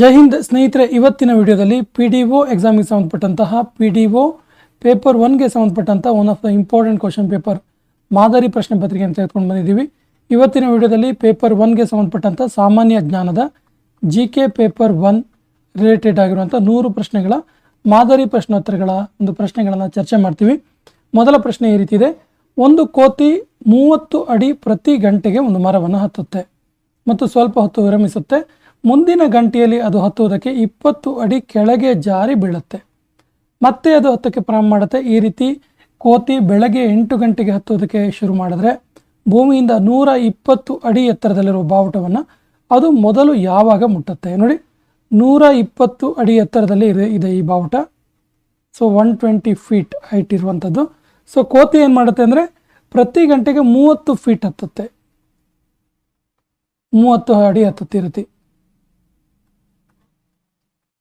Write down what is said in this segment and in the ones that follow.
ಜೈ ಹಿಂದ್ ಸ್ನೇಹಿತರೆ, ಇವತ್ತಿನ ವಿಡಿಯೋದಲ್ಲಿ ಪಿ ಡಿ ಒ ಎಕ್ಸಾಮಿಗೆ ಸಂಬಂಧಪಟ್ಟಂತಹ ಪಿ ಡಿ ಒ ಪೇಪರ್ ಒನ್ಗೆ ಸಂಬಂಧಪಟ್ಟಂತಹ one of the important question paper ಮಾದರಿ ಪ್ರಶ್ನೆ ಪತ್ರಿಕೆ ಅಂತ ತೆಗೆದುಕೊಂಡು ಬಂದಿದ್ದೀವಿ. ಇವತ್ತಿನ ವಿಡಿಯೋದಲ್ಲಿ ಪೇಪರ್ ಒನ್ಗೆ ಸಂಬಂಧಪಟ್ಟಂಥ ಸಾಮಾನ್ಯ ಜ್ಞಾನದ G K paper one related ಆಗಿರುವಂಥ ನೂರು ಪ್ರಶ್ನೆಗಳ ಮಾದರಿ ಪ್ರಶ್ನೋತ್ತರಗಳ ಒಂದು ಪ್ರಶ್ನೆಗಳನ್ನು ಚರ್ಚೆ ಮಾಡ್ತೀವಿ. ಮೊದಲ ಪ್ರಶ್ನೆ ಈ ರೀತಿ ಇದೆ. ಒಂದು ಕೋತಿ ಮೂವತ್ತು ಅಡಿ ಪ್ರತಿ ಗಂಟೆಗೆ ಒಂದು ಮರವನ್ನು ಹತ್ತುತ್ತೆ ಮತ್ತು ಸ್ವಲ್ಪ ಹೊತ್ತು ವಿರಮಿಸುತ್ತೆ. ಮುಂದಿನ ಗಂಟೆಯಲ್ಲಿ ಅದು ಹತ್ತುವುದಕ್ಕೆ ಇಪ್ಪತ್ತು ಅಡಿ ಕೆಳಗೆ ಜಾರಿ ಬೀಳುತ್ತೆ. ಮತ್ತೆ ಅದು ಹತ್ತಕ್ಕೆ ಪ್ರಾರಂಭ ಮಾಡುತ್ತೆ. ಈ ರೀತಿ ಕೋತಿ ಬೆಳಗ್ಗೆ ಎಂಟು ಗಂಟೆಗೆ ಹತ್ತುವುದಕ್ಕೆ ಶುರು ಮಾಡಿದ್ರೆ ಭೂಮಿಯಿಂದ ನೂರ ಇಪ್ಪತ್ತು ಅಡಿ ಎತ್ತರದಲ್ಲಿರುವ ಬಾವುಟವನ್ನು ಅದು ಮೊದಲು ಯಾವಾಗ ಮುಟ್ಟುತ್ತೆ? ನೋಡಿ, ನೂರ ಇಪ್ಪತ್ತು ಅಡಿ ಎತ್ತರದಲ್ಲಿ ಇದೆ ಇದೆ ಈ ಬಾವುಟ. So one twenty feet height ಇರುವಂಥದ್ದು ಸೊ ಕೋತಿ ಏನು ಮಾಡುತ್ತೆ ಅಂದರೆ ಪ್ರತಿ ಗಂಟೆಗೆ ಮೂವತ್ತು ಫೀಟ್ ಹತ್ತುತ್ತೆ. ಮೂವತ್ತು ಅಡಿ ಹತ್ತುತ್ತಿರುತ್ತೆ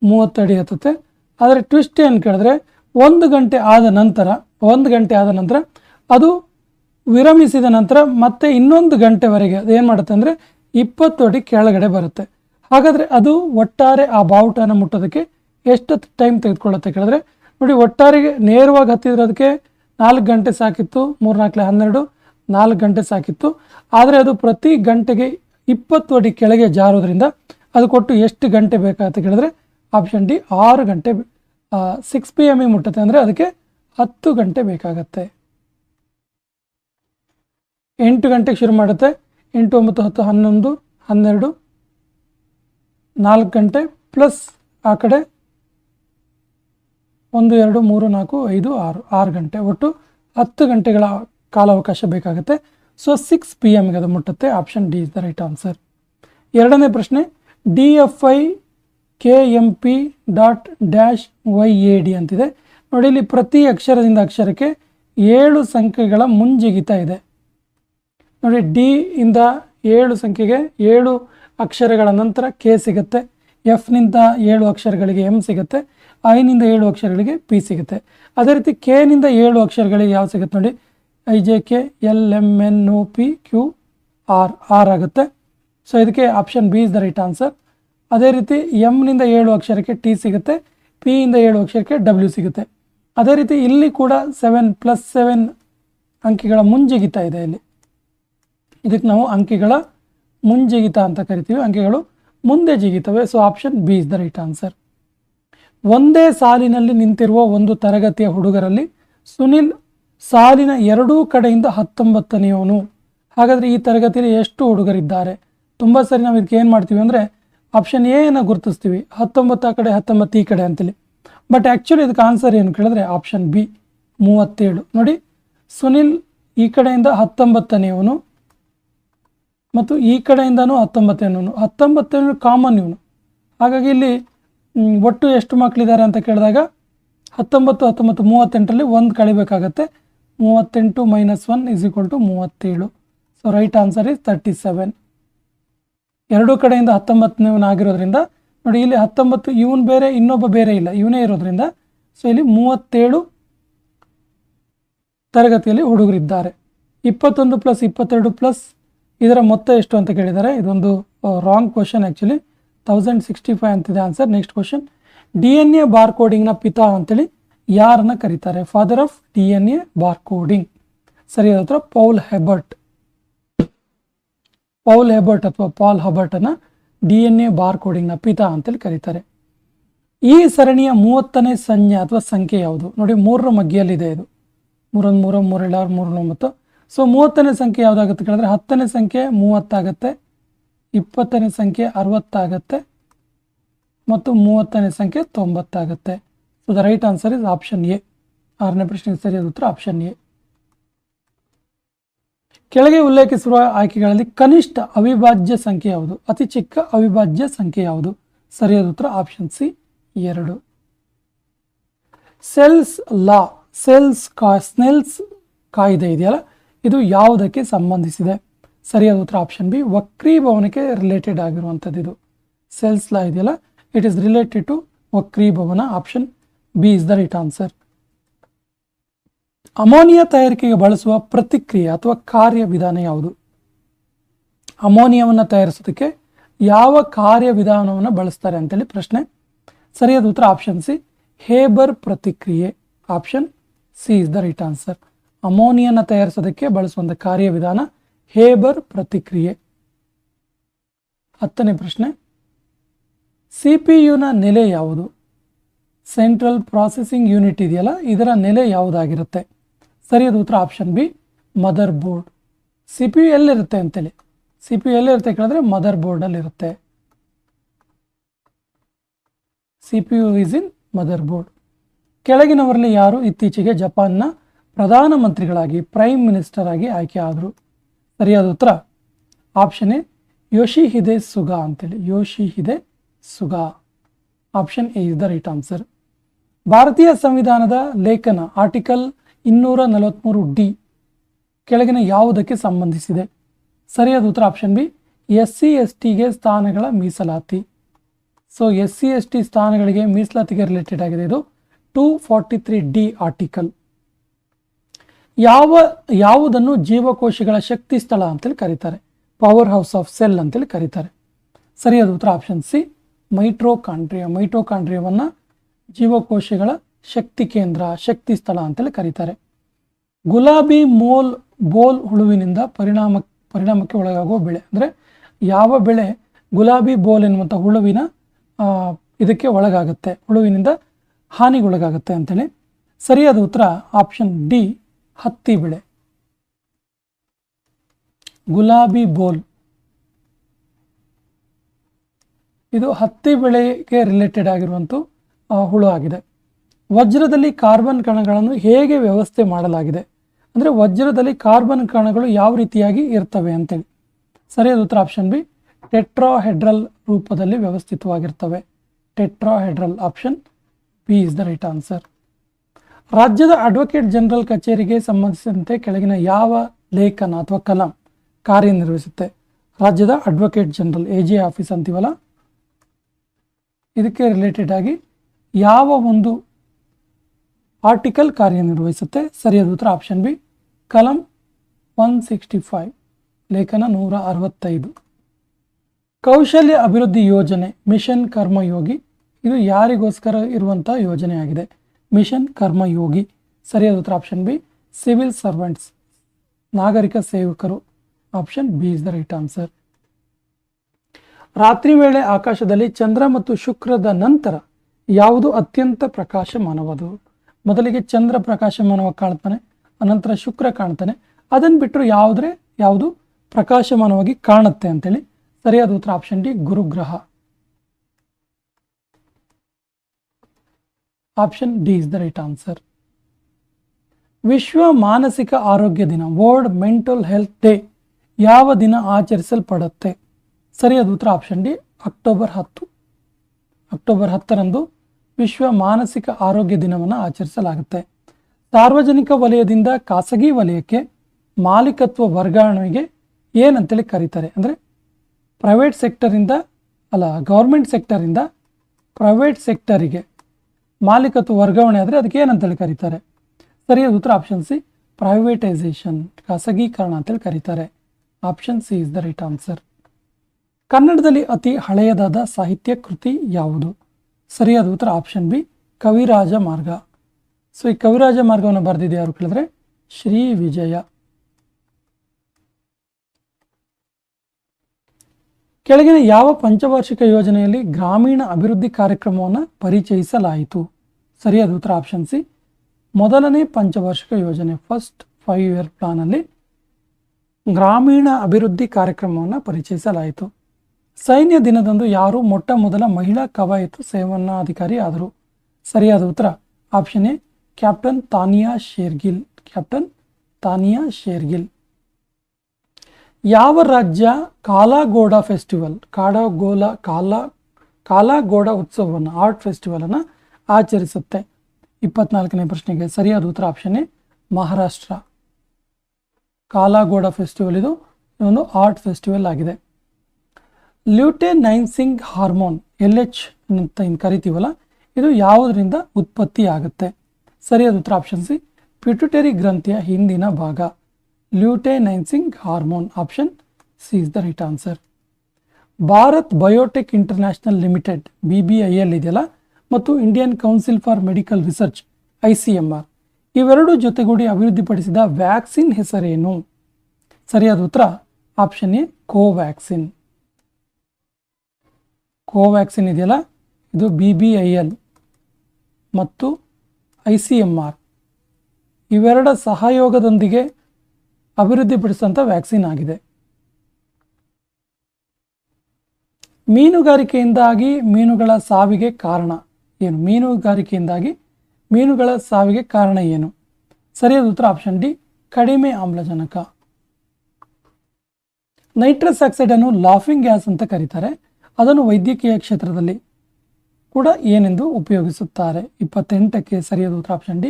ಮೂವತ್ತು ಅಡಿ ಹತ್ತುತ್ತೆ. ಆದರೆ ಟ್ವಿಸ್ಟ್ ಏನು ಕೇಳಿದ್ರೆ, ಒಂದು ಗಂಟೆ ಆದ ನಂತರ, ಒಂದು ಗಂಟೆ ಆದ ನಂತರ ಅದು ವಿರಮಿಸಿದ ನಂತರ ಮತ್ತೆ ಇನ್ನೊಂದು ಗಂಟೆವರೆಗೆ ಅದು ಏನು ಮಾಡುತ್ತೆ ಅಂದರೆ ಇಪ್ಪತ್ತು ಅಡಿ ಕೆಳಗಡೆ ಬರುತ್ತೆ. ಹಾಗಾದರೆ ಅದು ಒಟ್ಟಾರೆ ಆ ಬಾವುಟನ ಮುಟ್ಟೋದಕ್ಕೆ ಎಷ್ಟು ಟೈಮ್ ತೆಗೆದುಕೊಳ್ಳುತ್ತೆ ಕೇಳಿದ್ರೆ, ನೋಡಿ ಒಟ್ಟಾರೆಗೆ ನೇರವಾಗಿ ಹತ್ತಿದ್ರೆ ಅದಕ್ಕೆ ನಾಲ್ಕು ಗಂಟೆ ಸಾಕಿತ್ತು ಮೂರ್ನಾಲ್ಕಲೆ ಹನ್ನೆರಡು, ನಾಲ್ಕು ಗಂಟೆ ಸಾಕಿತ್ತು. ಆದರೆ ಅದು ಪ್ರತಿ ಗಂಟೆಗೆ ಇಪ್ಪತ್ತು ಅಡಿ ಕೆಳಗೆ ಜಾರೋದ್ರಿಂದ ಅದು ಕೊಟ್ಟು ಎಷ್ಟು ಗಂಟೆ ಬೇಕಾಗುತ್ತೆ ಕೇಳಿದ್ರೆ ಆಪ್ಷನ್ ಡಿ ಆರು ಗಂಟೆ ಸಿಕ್ಸ್ ಪಿ ಎಂ ಮುಟ್ಟುತ್ತೆ ಅಂದರೆ ಅದಕ್ಕೆ ಹತ್ತು ಗಂಟೆ ಬೇಕಾಗತ್ತೆ. ಎಂಟು ಗಂಟೆಗೆ ಶುರು ಮಾಡುತ್ತೆ. ಎಂಟು, ಒಂಬತ್ತು, ಹತ್ತು, ಹನ್ನೊಂದು, ಹನ್ನೆರಡು, ನಾಲ್ಕು ಗಂಟೆ ಪ್ಲಸ್ ಆ ಕಡೆ ಒಂದು, ಎರಡು, ಮೂರು, ನಾಲ್ಕು, ಐದು, ಆರು ಆರು ಗಂಟೆ. ಒಟ್ಟು ಹತ್ತು ಗಂಟೆಗಳ ಕಾಲಾವಕಾಶ ಬೇಕಾಗುತ್ತೆ. ಸೊ ಸಿಕ್ಸ್ ಪಿ ಎಮ್ಗೆ ಅದು ಮುಟ್ಟುತ್ತೆ. Option D is the right answer ಎರಡನೇ ಪ್ರಶ್ನೆ D F I K M P dot dash Y A D ಅಂತಿದೆ. ನೋಡಿ, ಇಲ್ಲಿ ಪ್ರತಿ ಅಕ್ಷರದಿಂದ ಅಕ್ಷರಕ್ಕೆ ಏಳು ಸಂಖ್ಯೆಗಳ ಮುಂಜಿಗಿತ ಇದೆ. ನೋಡಿ ಡಿ ಇಂದ ಏಳು ಸಂಖ್ಯೆಗೆ ಏಳು ಅಕ್ಷರಗಳ ನಂತರ ಕೆ ಸಿಗುತ್ತೆ. ಎಫ್ನಿಂದ ಏಳು ಅಕ್ಷರಗಳಿಗೆ ಎಂ ಸಿಗುತ್ತೆ. ಐನಿಂದ ಏಳು ಅಕ್ಷರಗಳಿಗೆ ಪಿ ಸಿಗುತ್ತೆ. ಅದೇ ರೀತಿ ಕೆನಿಂದ ಏಳು ಅಕ್ಷರಗಳಿಗೆ ಯಾವ ಸಿಗುತ್ತೆ ನೋಡಿ? I J K L M N O P Q R R ಆಗುತ್ತೆ. ಸೊ ಇದಕ್ಕೆ option B is the right answer ಅದೇ ರೀತಿ ಎಮ್ನಿಂದ ಏಳು ಅಕ್ಷರಕ್ಕೆ ಟಿ ಸಿಗುತ್ತೆ ಪಿಯಿಂದ ಏಳು ಅಕ್ಷರಕ್ಕೆ ಡಬ್ಲ್ಯೂ ಸಿಗುತ್ತೆ. ಅದೇ ರೀತಿ ಇಲ್ಲಿ ಕೂಡ ಸೆವೆನ್ ಪ್ಲಸ್ ಸೆವೆನ್ ಅಂಕಿಗಳ ಮುಂಜಿಗಿತ ಇದೆ ಇಲ್ಲಿ. ಇದಕ್ಕೆ ನಾವು ಅಂಕಿಗಳ ಮುಂಜಿಗಿತ ಅಂತ ಕರಿತೀವಿ. ಅಂಕಿಗಳು ಮುಂದೆ ಜಿಗಿತವೆ so option B is the right answer ಒಂದೇ ಸಾಲಿನಲ್ಲಿ ನಿಂತಿರುವ ಒಂದು ತರಗತಿಯ ಹುಡುಗರಲ್ಲಿ ಸುನಿಲ್ ಸಾಲಿನ ಎರಡೂ ಕಡೆಯಿಂದ ಹತ್ತೊಂಬತ್ತನೆಯವನು. ಹಾಗಾದರೆ ಈ ತರಗತಿಯಲ್ಲಿ ಎಷ್ಟು ಹುಡುಗರಿದ್ದಾರೆ? ತುಂಬ ಸರಿ ನಾವು ಇದಕ್ಕೆ ಏನು ಮಾಡ್ತೀವಿ ಅಂದರೆ ಆಪ್ಷನ್ ಎನ ಗುರುತಿಸ್ತೀವಿ. ಹತ್ತೊಂಬತ್ತು ಆ ಕಡೆ, ಹತ್ತೊಂಬತ್ತು ಈ ಕಡೆ ಅಂತೇಳಿ. ಬಟ್ ಆ್ಯಕ್ಚುಲಿ ಇದಕ್ಕೆ ಆನ್ಸರ್ ಏನು ಕೇಳಿದ್ರೆ ಆಪ್ಷನ್ ಬಿ ಮೂವತ್ತೇಳು. ನೋಡಿ, ಸುನಿಲ್ ಈ ಕಡೆಯಿಂದ ಹತ್ತೊಂಬತ್ತನೆಯವನು ಮತ್ತು ಈ ಕಡೆಯಿಂದನೂ ಹತ್ತೊಂಬತ್ತನೇವನು ಹತ್ತೊಂಬತ್ತನೇ ಕಾಮನ್ ಇವನು. ಹಾಗಾಗಿ ಇಲ್ಲಿ ಒಟ್ಟು ಎಷ್ಟು ಮಕ್ಕಳಿದ್ದಾರೆ ಅಂತ ಕೇಳಿದಾಗ ಹತ್ತೊಂಬತ್ತು ಹತ್ತೊಂಬತ್ತು, ಮೂವತ್ತೆಂಟರಲ್ಲಿ ಒಂದು ಕಳಿಬೇಕಾಗತ್ತೆ. ಮೂವತ್ತೆಂಟು minus one is equal to ಮೂವತ್ತೇಳು. So right answer is thirty seven ಎರಡೂ ಕಡೆಯಿಂದ ಹತ್ತೊಂಬತ್ತನೇವನ್ ಆಗಿರೋದ್ರಿಂದ ನೋಡಿ ಇಲ್ಲಿ ಹತ್ತೊಂಬತ್ತು, ಇವನು ಬೇರೆ, ಇನ್ನೊಬ್ಬ ಬೇರೆ ಇಲ್ಲ, ಇವನೇ ಇರೋದ್ರಿಂದ ಸೊ ಇಲ್ಲಿ ಮೂವತ್ತೇಳು ತರಗತಿಯಲ್ಲಿ ಹುಡುಗರಿದ್ದಾರೆ. ಇಪ್ಪತ್ತೊಂದು ಪ್ಲಸ್ ಇಪ್ಪತ್ತೆರಡು ಪ್ಲಸ್ ಇದರ ಮೊತ್ತ ಎಷ್ಟು ಅಂತ ಕೇಳಿದ್ದಾರೆ ಇದೊಂದು wrong question actually thousand sixty five ಅಂತಿದೆ answer next question D N A bar ಕೋಡಿಂಗ್ನ ಪಿತಾ ಅಂತೇಳಿ ಯಾರನ್ನ ಕರೀತಾರೆ? Father of D N A bar coding ಸರಿಯಾದ ಹತ್ರ ಪೌಲ್ ಹೆಬರ್ಟ್ ಪೌಲ್ ಹೆಬರ್ಟ್ ಅಥವಾ ಪಾಲ್ ಹಬರ್ಟನ್ನು ಡಿ ಎನ್ ಎ ಬಾರ್ ಕೋಡಿಂಗ್ನ ಪಿತಾ ಅಂತೇಳಿ ಕರೀತಾರೆ. ಈ ಸರಣಿಯ ಮೂವತ್ತನೇ ಸಂಜ್ಞೆ ಅಥವಾ ಸಂಖ್ಯೆ ಯಾವುದು? ನೋಡಿ, ಮೂರರ ಮಗ್ಗಿಯಲ್ಲಿದೆ ಇದು. ಮೂರೊಂದು, ಮೂರ ಮೂರೇಳು ಆರು ಒಂಬತ್ತು ಸೊ ಮೂವತ್ತನೇ ಸಂಖ್ಯೆ ಯಾವುದಾಗುತ್ತೆ ಕೇಳಿದ್ರೆ, ಹತ್ತನೇ ಸಂಖ್ಯೆ ಮೂವತ್ತಾಗತ್ತೆ, ಇಪ್ಪತ್ತನೇ ಸಂಖ್ಯೆ ಅರವತ್ತಾಗತ್ತೆ, ಮತ್ತು ಮೂವತ್ತನೇ ಸಂಖ್ಯೆ ತೊಂಬತ್ತಾಗತ್ತೆ. So the right answer is option A ಆರನೇ ಪ್ರಶ್ನೆಗೆ ಸರಿಯಾದ ಉತ್ತರ ಆಪ್ಷನ್ ಎ ಕೆಳಗೆ ಉಲ್ಲೇಖಿಸಿರುವ ಆಯ್ಕೆಗಳಲ್ಲಿ ಕನಿಷ್ಠ ಅವಿಭಾಜ್ಯ ಸಂಖ್ಯೆ ಯಾವುದು? ಅತಿ ಚಿಕ್ಕ ಅವಿಭಾಜ್ಯ ಸಂಖ್ಯೆ ಯಾವುದು? ಸರಿಯಾದ ಉತ್ತರ ಆಪ್ಷನ್ ಸಿ ಎರಡು. ಸೆಲ್ಸ್ ಲಾ ಸೆಲ್ಸ್ ಕಾ ಸ್ನೆಲ್ಸ್ ಕಾಯ್ದೆ ಇದೆಯಲ್ಲ? ಇದು ಯಾವುದಕ್ಕೆ ಸಂಬಂಧಿಸಿದೆ? ಸರಿಯಾದ ಉತ್ತರ ಆಪ್ಷನ್ ಬಿ ವಕ್ರೀಭವನಕ್ಕೆ ರಿಲೇಟೆಡ್ ಆಗಿರುವಂಥದ್ದು ಇದು. ಸೆಲ್ಸ್ ಲಾ ಇದೆಯಲ್ಲ? It is related to ವಕ್ರೀಭವನ option B is the right answer ammonia ತಯಾರಿಕೆಗೆ ಬಳಸುವ ಪ್ರತಿಕ್ರಿಯೆ ಅಥವಾ ಕಾರ್ಯವಿಧಾನ ಯಾವುದು? ಅಮೋನಿಯಾವನ್ನು ತಯಾರಿಸೋದಕ್ಕೆ ಯಾವ ಕಾರ್ಯವಿಧಾನವನ್ನು ಬಳಸ್ತಾರೆ ಅಂತೇಳಿ ಪ್ರಶ್ನೆ. ಸರಿಯಾದ ಉತ್ತರ ಆಪ್ಷನ್ ಸಿ, ಹೇಬರ್ ಪ್ರತಿಕ್ರಿಯೆ. Option C is the right answer ಅಮೋನಿಯನ್ನ ತಯಾರಿಸೋದಕ್ಕೆ ಬಳಸುವಂಥ ಕಾರ್ಯವಿಧಾನ ಹೇಬರ್ ಪ್ರತಿಕ್ರಿಯೆ. ಹತ್ತನೇ ಪ್ರಶ್ನೆ, ಸಿ ಪಿ ಯುನ ನೆಲೆ ಯಾವುದು? ಸೆಂಟ್ರಲ್ ಪ್ರಾಸೆಸಿಂಗ್ ಯೂನಿಟ್ ಇದೆಯಲ್ಲ, ಇದರ ನೆಲೆ ಯಾವುದಾಗಿರುತ್ತೆ? ಸರಿಯಾದ ಉತ್ತರ option B mother board C P U ಎಲ್ಲಿರುತ್ತೆ ಅಂತೇಳಿ? ಸಿ ಪಿ ಯು ಎಲ್ಲಿರುತ್ತೆ ಕೇಳಿದ್ರೆ mother ಬೋರ್ಡಲ್ಲಿರುತ್ತೆ C P U is in mother board ಕೆಳಗಿನವರಲ್ಲಿ ಯಾರು? ಇತ್ತೀಚೆಗೆ ಜಪಾನ್ನ ಪ್ರಧಾನಮಂತ್ರಿಗಳಾಗಿ ಪ್ರೈಮ್ ಮಿನಿಸ್ಟರ್ ಆಗಿ ಆಯ್ಕೆ ಆದರು. ಸರಿಯಾದ ಉತ್ತರ? Option A Yoshihide Suga ಅಂತೇಳಿ. Yoshihide Suga option A is the right answer ಭಾರತೀಯ ಸಂವಿಧಾನದ ಲೇಖನ ಆರ್ಟಿಕಲ್ ಇನ್ನೂರ ನಲವತ್ತ್ಮೂರು ಡಿ ಕೆಳಗಿನ ಯಾವುದಕ್ಕೆ ಸಂಬಂಧಿಸಿದೆ? ಸರಿಯಾದ ಉತ್ತರ option B S C S ಟಿಗೆ ಸ್ಥಾನಗಳ ಮೀಸಲಾತಿ. So S C S T ಸ್ಥಾನಗಳಿಗೆ ಮೀಸಲಾತಿಗೆ ರಿಲೇಟೆಡ್ ಆಗಿದೆ ಇದು two forty three D article ಯಾವ, ಯಾವುದನ್ನು ಜೀವಕೋಶಗಳ ಶಕ್ತಿ ಸ್ಥಳ ಅಂತೇಳಿ ಕರೀತಾರೆ? ಪವರ್ ಹೌಸ್ ಆಫ್ ಸೆಲ್ ಅಂತೇಳಿ ಕರೀತಾರೆ. ಸರಿಯಾದ ಉತ್ತರ ಆಪ್ಷನ್ ಸಿ, ಮೈಟ್ರೋಕಾಂಡ್ರಿಯ. ಮೈಟ್ರೋಕಾಂಡ್ರಿಯವನ್ನು ಜೀವಕೋಶಗಳ ಶಕ್ತಿ ಕೇಂದ್ರ, ಶಕ್ತಿ ಸ್ಥಳ ಅಂತೇಳಿ ಕರೀತಾರೆ. ಗುಲಾಬಿ ಮೋಲ್, ಬೋಲ್ ಹುಳುವಿನಿಂದ ಪರಿಣಾಮ, ಪರಿಣಾಮಕ್ಕೆ ಒಳಗಾಗುವ ಬೆಳೆ. ಅಂದರೆ ಯಾವ ಬೆಳೆ ಗುಲಾಬಿ ಬೋಲ್ ಎನ್ನುವಂಥ ಹುಳುವಿನ ಇದಕ್ಕೆ ಒಳಗಾಗುತ್ತೆ, ಹುಳುವಿನಿಂದ ಹಾನಿಗೊಳಗಾಗುತ್ತೆ ಅಂತೇಳಿ ಸರಿಯಾದ ಉತ್ತರ ಆಪ್ಷನ್ ಡಿ, ಹತ್ತಿ ಬೆಳೆ. ಗುಲಾಬಿ ಬೋಲ್. ಇದು ಹತ್ತಿ ಬೆಳೆಗೆ ರಿಲೇಟೆಡ್ ಆಗಿರುವಂಥ ಹುಳು ಆಗಿದೆ. ವಜ್ರದಲ್ಲಿ ಕಾರ್ಬನ್ ಕಣಗಳನ್ನು ಹೇಗೆ ವ್ಯವಸ್ಥೆ ಮಾಡಲಾಗಿದೆ? ಅಂದರೆ ವಜ್ರದಲ್ಲಿ ಕಾರ್ಬನ್ ಕಣಗಳು ಯಾವ ರೀತಿಯಾಗಿ ಇರ್ತವೆ ಅಂತೇಳಿ. ಸರಿಯಾದ ಉತ್ತರ ಆಪ್ಷನ್ ಬಿ ಟೆಟ್ರಾಹೆಡ್ರಲ್ ರೂಪದಲ್ಲಿ ವ್ಯವಸ್ಥಿತವಾಗಿರ್ತವೆ. Tetrahedral option B is the right answer ರಾಜ್ಯದ ಅಡ್ವೊಕೇಟ್ ಜನರಲ್ ಕಚೇರಿಗೆ ಸಂಬಂಧಿಸಿದಂತೆ ಕೆಳಗಿನ ಯಾವ ಲೇಖನ ಅಥವಾ ಕಲಂ ಕಾರ್ಯನಿರ್ವಹಿಸುತ್ತೆ? ರಾಜ್ಯದ advocate general A G office ಅಂತೀವಲ್ಲ? ಇದಕ್ಕೆ ರಿಲೇಟೆಡ್ ಆಗಿ ಯಾವ ಒಂದು ಆರ್ಟಿಕಲ್ ಕಾರ್ಯನಿರ್ವಹಿಸುತ್ತೆ. ಸರಿಯಾದ ಉತ್ತರ ಆಪ್ಷನ್ ಬಿ. ಕಲಂ ಒನ್ ಸಿಕ್ಸ್ಟಿ ಫೈವ್ ಲೇಖನ ನೂರ ಅರವತ್ತೈದು ಕೌಶಲ್ಯ ಅಭಿವೃದ್ಧಿ ಯೋಜನೆ, ಮಿಷನ್ ಕರ್ಮಯೋಗಿ. ಇದು ಯಾರಿಗೋಸ್ಕರ ಇರುವಂಥ ಯೋಜನೆಯಾಗಿದೆ? ಮಿಷನ್ ಕರ್ಮಯೋಗಿ. ಸರಿಯಾದ ಉತ್ತರ ಆಪ್ಷನ್ ಬಿ. Civil servants. ನಾಗರಿಕ ಸೇವಕರು. Option B is the right answer. ರಾತ್ರಿ ವೇಳೆ ಆಕಾಶದಲ್ಲಿ ಚಂದ್ರ ಮತ್ತು ಶುಕ್ರದ ನಂತರ ಯಾವುದು ಅತ್ಯಂತ ಪ್ರಕಾಶಮಾನವಾದು ಮೊದಲಿಗೆ ಚಂದ್ರ ಪ್ರಕಾಶಮಾನವಾಗಿ ಕಾಣ್ತಾನೆ, ಅನಂತರ ಶುಕ್ರ ಕಾಣ್ತಾನೆ. ಅದನ್ನು ಬಿಟ್ಟರು ಯಾವುದ್ರೆ ಯಾವುದು? ಪ್ರಕಾಶಮಾನವಾಗಿ ಕಾಣುತ್ತೆ ಅಂತೇಳಿ ಸರಿಯಾದ ಉತ್ತರ option D ಗುರುಗ್ರಹ. Option D is the right answer ವಿಶ್ವ ಮಾನಸಿಕ ಆರೋಗ್ಯ ದಿನ ವರ್ಲ್ಡ್ ಮೆಂಟಲ್ ಹೆಲ್ತ್ ಡೇ ಯಾವ ದಿನ ಆಚರಿಸಲ್ಪಡುತ್ತೆ? ಸರಿಯಾದ ಉತ್ತರ ಆಪ್ಷನ್ ಡಿ ಅಕ್ಟೋಬರ್ ಹತ್ತು. ಅಕ್ಟೋಬರ್ ಹತ್ತರಂದು ವಿಶ್ವ ಮಾನಸಿಕ ಆರೋಗ್ಯ ದಿನವನ್ನು ಆಚರಿಸಲಾಗುತ್ತೆ. ಸಾರ್ವಜನಿಕ ವಲಯದಿಂದ ಖಾಸಗಿ ವಲಯಕ್ಕೆ ಮಾಲೀಕತ್ವ ವರ್ಗಾವಣೆಗೆ ಏನಂತೇಳಿ ಕರೀತಾರೆ ಅಂದರೆ ಪ್ರೈವೇಟ್ ಸೆಕ್ಟರಿಂದ ಅಲ್ಲ ಗೌರ್ಮೆಂಟ್ ಸೆಕ್ಟರಿಂದ ಪ್ರೈವೇಟ್ ಸೆಕ್ಟರಿಗೆ ಮಾಲೀಕತ್ವ ವರ್ಗಾವಣೆ ಆದರೆ ಅದಕ್ಕೆ ಏನಂತೇಳಿ ಕರೀತಾರೆ? ಸರಿಯಾದ ಉತ್ತರ ಆಪ್ಷನ್ ಸಿ ಪ್ರೈವೇಟೈಸೇಷನ್ ಖಾಸಗೀಕರಣ ಅಂತೇಳಿ ಕರೀತಾರೆ. Option C is the right answer ಕನ್ನಡದಲ್ಲಿ ಅತಿ ಹಳೆಯದಾದ ಸಾಹಿತ್ಯ ಕೃತಿ ಯಾವುದು? ಸರಿಯಾದ ಉತ್ತರ ಆಪ್ಷನ್ ಬಿ ಕವಿರಾಜ ಮಾರ್ಗ. ಸೊ ಈ ಕವಿರಾಜ ಮಾರ್ಗವನ್ನು ಬರೆದಿದೆ ಯಾರು ಕೇಳಿದ್ರೆ? ಶ್ರೀ ವಿಜಯ. ಕೆಳಗಿನ ಯಾವ ಪಂಚವಾರ್ಷಿಕ ಯೋಜನೆಯಲ್ಲಿ ಗ್ರಾಮೀಣ ಅಭಿವೃದ್ಧಿ ಕಾರ್ಯಕ್ರಮವನ್ನು ಪರಿಚಯಿಸಲಾಯಿತು? ಸರಿಯಾದ ಉತ್ತರ ಆಪ್ಷನ್ ಸಿ ಮೊದಲನೇ ಪಂಚವಾರ್ಷಿಕ ಯೋಜನೆ ಫಸ್ಟ್ ಫೈವ್ ಇಯರ್ ಪ್ಲಾನಲ್ಲಿ ಗ್ರಾಮೀಣ ಅಭಿವೃದ್ಧಿ ಕಾರ್ಯಕ್ರಮವನ್ನು ಪರಿಚಯಿಸಲಾಯಿತು. ಸೈನ್ಯ ದಿನದಂದು ಯಾರು ಮೊಟ್ಟ ಮೊದಲ ಮಹಿಳಾ ಕವಾಯತು ಸೇವನಾಧಿಕಾರಿ ಆದರು ಸರಿಯಾದ ಉತ್ತರ, option A, captain Tania Shergill. Captain Tania Shergill. ಯಾವ ರಾಜ್ಯ ಕಾಲಾಗೋಡ ಫೆಸ್ಟಿವಲ್, ಕಾಡಗೋಲ ಕಾಲ, ಕಾಲಾಗೋಡ ಉತ್ಸವವನ್ನು, ಆರ್ಟ್ ಫೆಸ್ಟಿವಲನ್ನು ಆಚರಿಸುತ್ತೆ? ಇಪ್ಪತ್ನಾಲ್ಕನೇ ಪ್ರಶ್ನೆಗೆ ಸರಿಯಾದ ಉತ್ತರ, option A, Maharashtra. Kala Ghoda festival ಇದು ಒಂದು ಆರ್ಟ್ ಫೆಸ್ಟಿವಲ್ ಆಗಿದೆ. ಲ್ಯೂಟೆನೈನ್ಸಿಂಗ್ ಹಾರ್ಮೋನ್ ಎಲ್ ಎಚ್ ಅಂತ ಏನು ಕರಿತೀವಲ್ಲ, ಇದು ಯಾವುದರಿಂದ ಉತ್ಪತ್ತಿ ಆಗುತ್ತೆ? ಸರಿಯಾದ ಉತ್ತರ ಆಪ್ಷನ್ ಸಿ ಪಿಟ್ಯುಟರಿ ಗ್ರಂಥಿಯ ಹಿಂದಿನ ಭಾಗ. Luteinising hormone option C is the right answer Bharat biotech international limited B B I L ಇದೆಯಲ್ಲ, ಮತ್ತು Indian council for medical research, I C M R. ಇವೆರಡು ಜೊತೆಗೂಡಿ ಅಭಿವೃದ್ಧಿಪಡಿಸಿದ ವ್ಯಾಕ್ಸಿನ್ ಹೆಸರೇನು? ಸರಿಯಾದ ಉತ್ತರ ಆಪ್ಷನ್ ಎ, ಕೋವ್ಯಾಕ್ಸಿನ್. ಕೋವ್ಯಾಕ್ಸಿನ್ ಇದೆಯಲ್ಲ? ಇದು ಬಿ ಬಿ ಐ ಎಲ್ ಮತ್ತು ಐ ಸಿ ಎಂ ಆರ್. ಇವೆರಡ ಸಹಯೋಗದೊಂದಿಗೆ ಅಭಿವೃದ್ಧಿಪಡಿಸಿದಂಥ ವ್ಯಾಕ್ಸಿನ್ ಆಗಿದೆ. ಮೀನುಗಾರಿಕೆಯಿಂದಾಗಿ ಮೀನುಗಳ ಸಾವಿಗೆ ಕಾರಣ ಏನು? ಮೀನುಗಾರಿಕೆಯಿಂದಾಗಿ ಮೀನುಗಳ ಸಾವಿಗೆ ಕಾರಣ ಏನು? ಸರಿಯಾದ ಉತ್ತರ ಆಪ್ಷನ್ ಡಿ, ಕಡಿಮೆ ಆಮ್ಲಜನಕ. ನೈಟ್ರಸ್ ಆಕ್ಸೈಡನ್ನು ಲಾಫಿಂಗ್ ಗ್ಯಾಸ್ ಅಂತ ಕರೀತಾರೆ. ಅದನ್ನು ವೈದ್ಯಕೀಯ ಕ್ಷೇತ್ರದಲ್ಲಿ ಕೂಡ ಏನೆಂದು ಉಪಯೋಗಿಸುತ್ತಾರೆ. ಇಪ್ಪತ್ತೆಂಟಕ್ಕೆ ಸರಿಯಾದ ಉತ್ತರ ಆಪ್ಷನ್ ಡಿ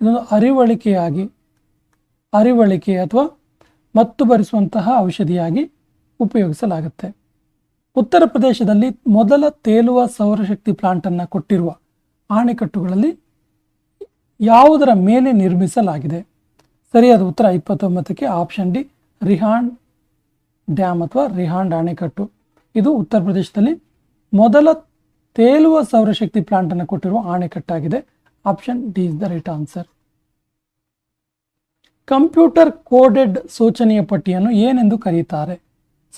ಇದೊಂದು ಅರಿವಳಿಕೆಯಾಗಿ, ಅರಿವಳಿಕೆ ಅಥವಾ ಮತ್ತು ಭರಿಸುವಂತಹ ಔಷಧಿಯಾಗಿ ಉಪಯೋಗಿಸಲಾಗುತ್ತೆ. ಉತ್ತರ ಪ್ರದೇಶದಲ್ಲಿ ಮೊದಲ ತೇಲುವ ಸೌರಶಕ್ತಿ ಪ್ಲಾಂಟನ್ನು ಕೊಟ್ಟಿರುವ ಆಣೆಕಟ್ಟುಗಳಲ್ಲಿ ಯಾವುದರ ಮೇಲೆ ನಿರ್ಮಿಸಲಾಗಿದೆ? ಸರಿಯಾದ ಉತ್ತರ ಇಪ್ಪತ್ತೊಂಬತ್ತಕ್ಕೆ ಆಪ್ಷನ್ ಡಿ ರಿಹಾಂಡ್ ಡ್ಯಾಮ್ ಅಥವಾ ರಿಹಾಂಡ್ ಅಣೆಕಟ್ಟು ಇದು ಉತ್ತರ ಪ್ರದೇಶದಲ್ಲಿ ಮೊದಲ ತೇಲುವ ಸೌರಶಕ್ತಿ ಪ್ಲಾಂಟನ್ನು ಕೊಟ್ಟಿರುವ ಅಣೆಕಟ್ಟಾಗಿದೆ option D is the right answer computer coded ಸೂಚನೆಯ ಪಟ್ಟಿಯನ್ನು ಏನೆಂದು ಕರೆಯುತ್ತಾರೆ?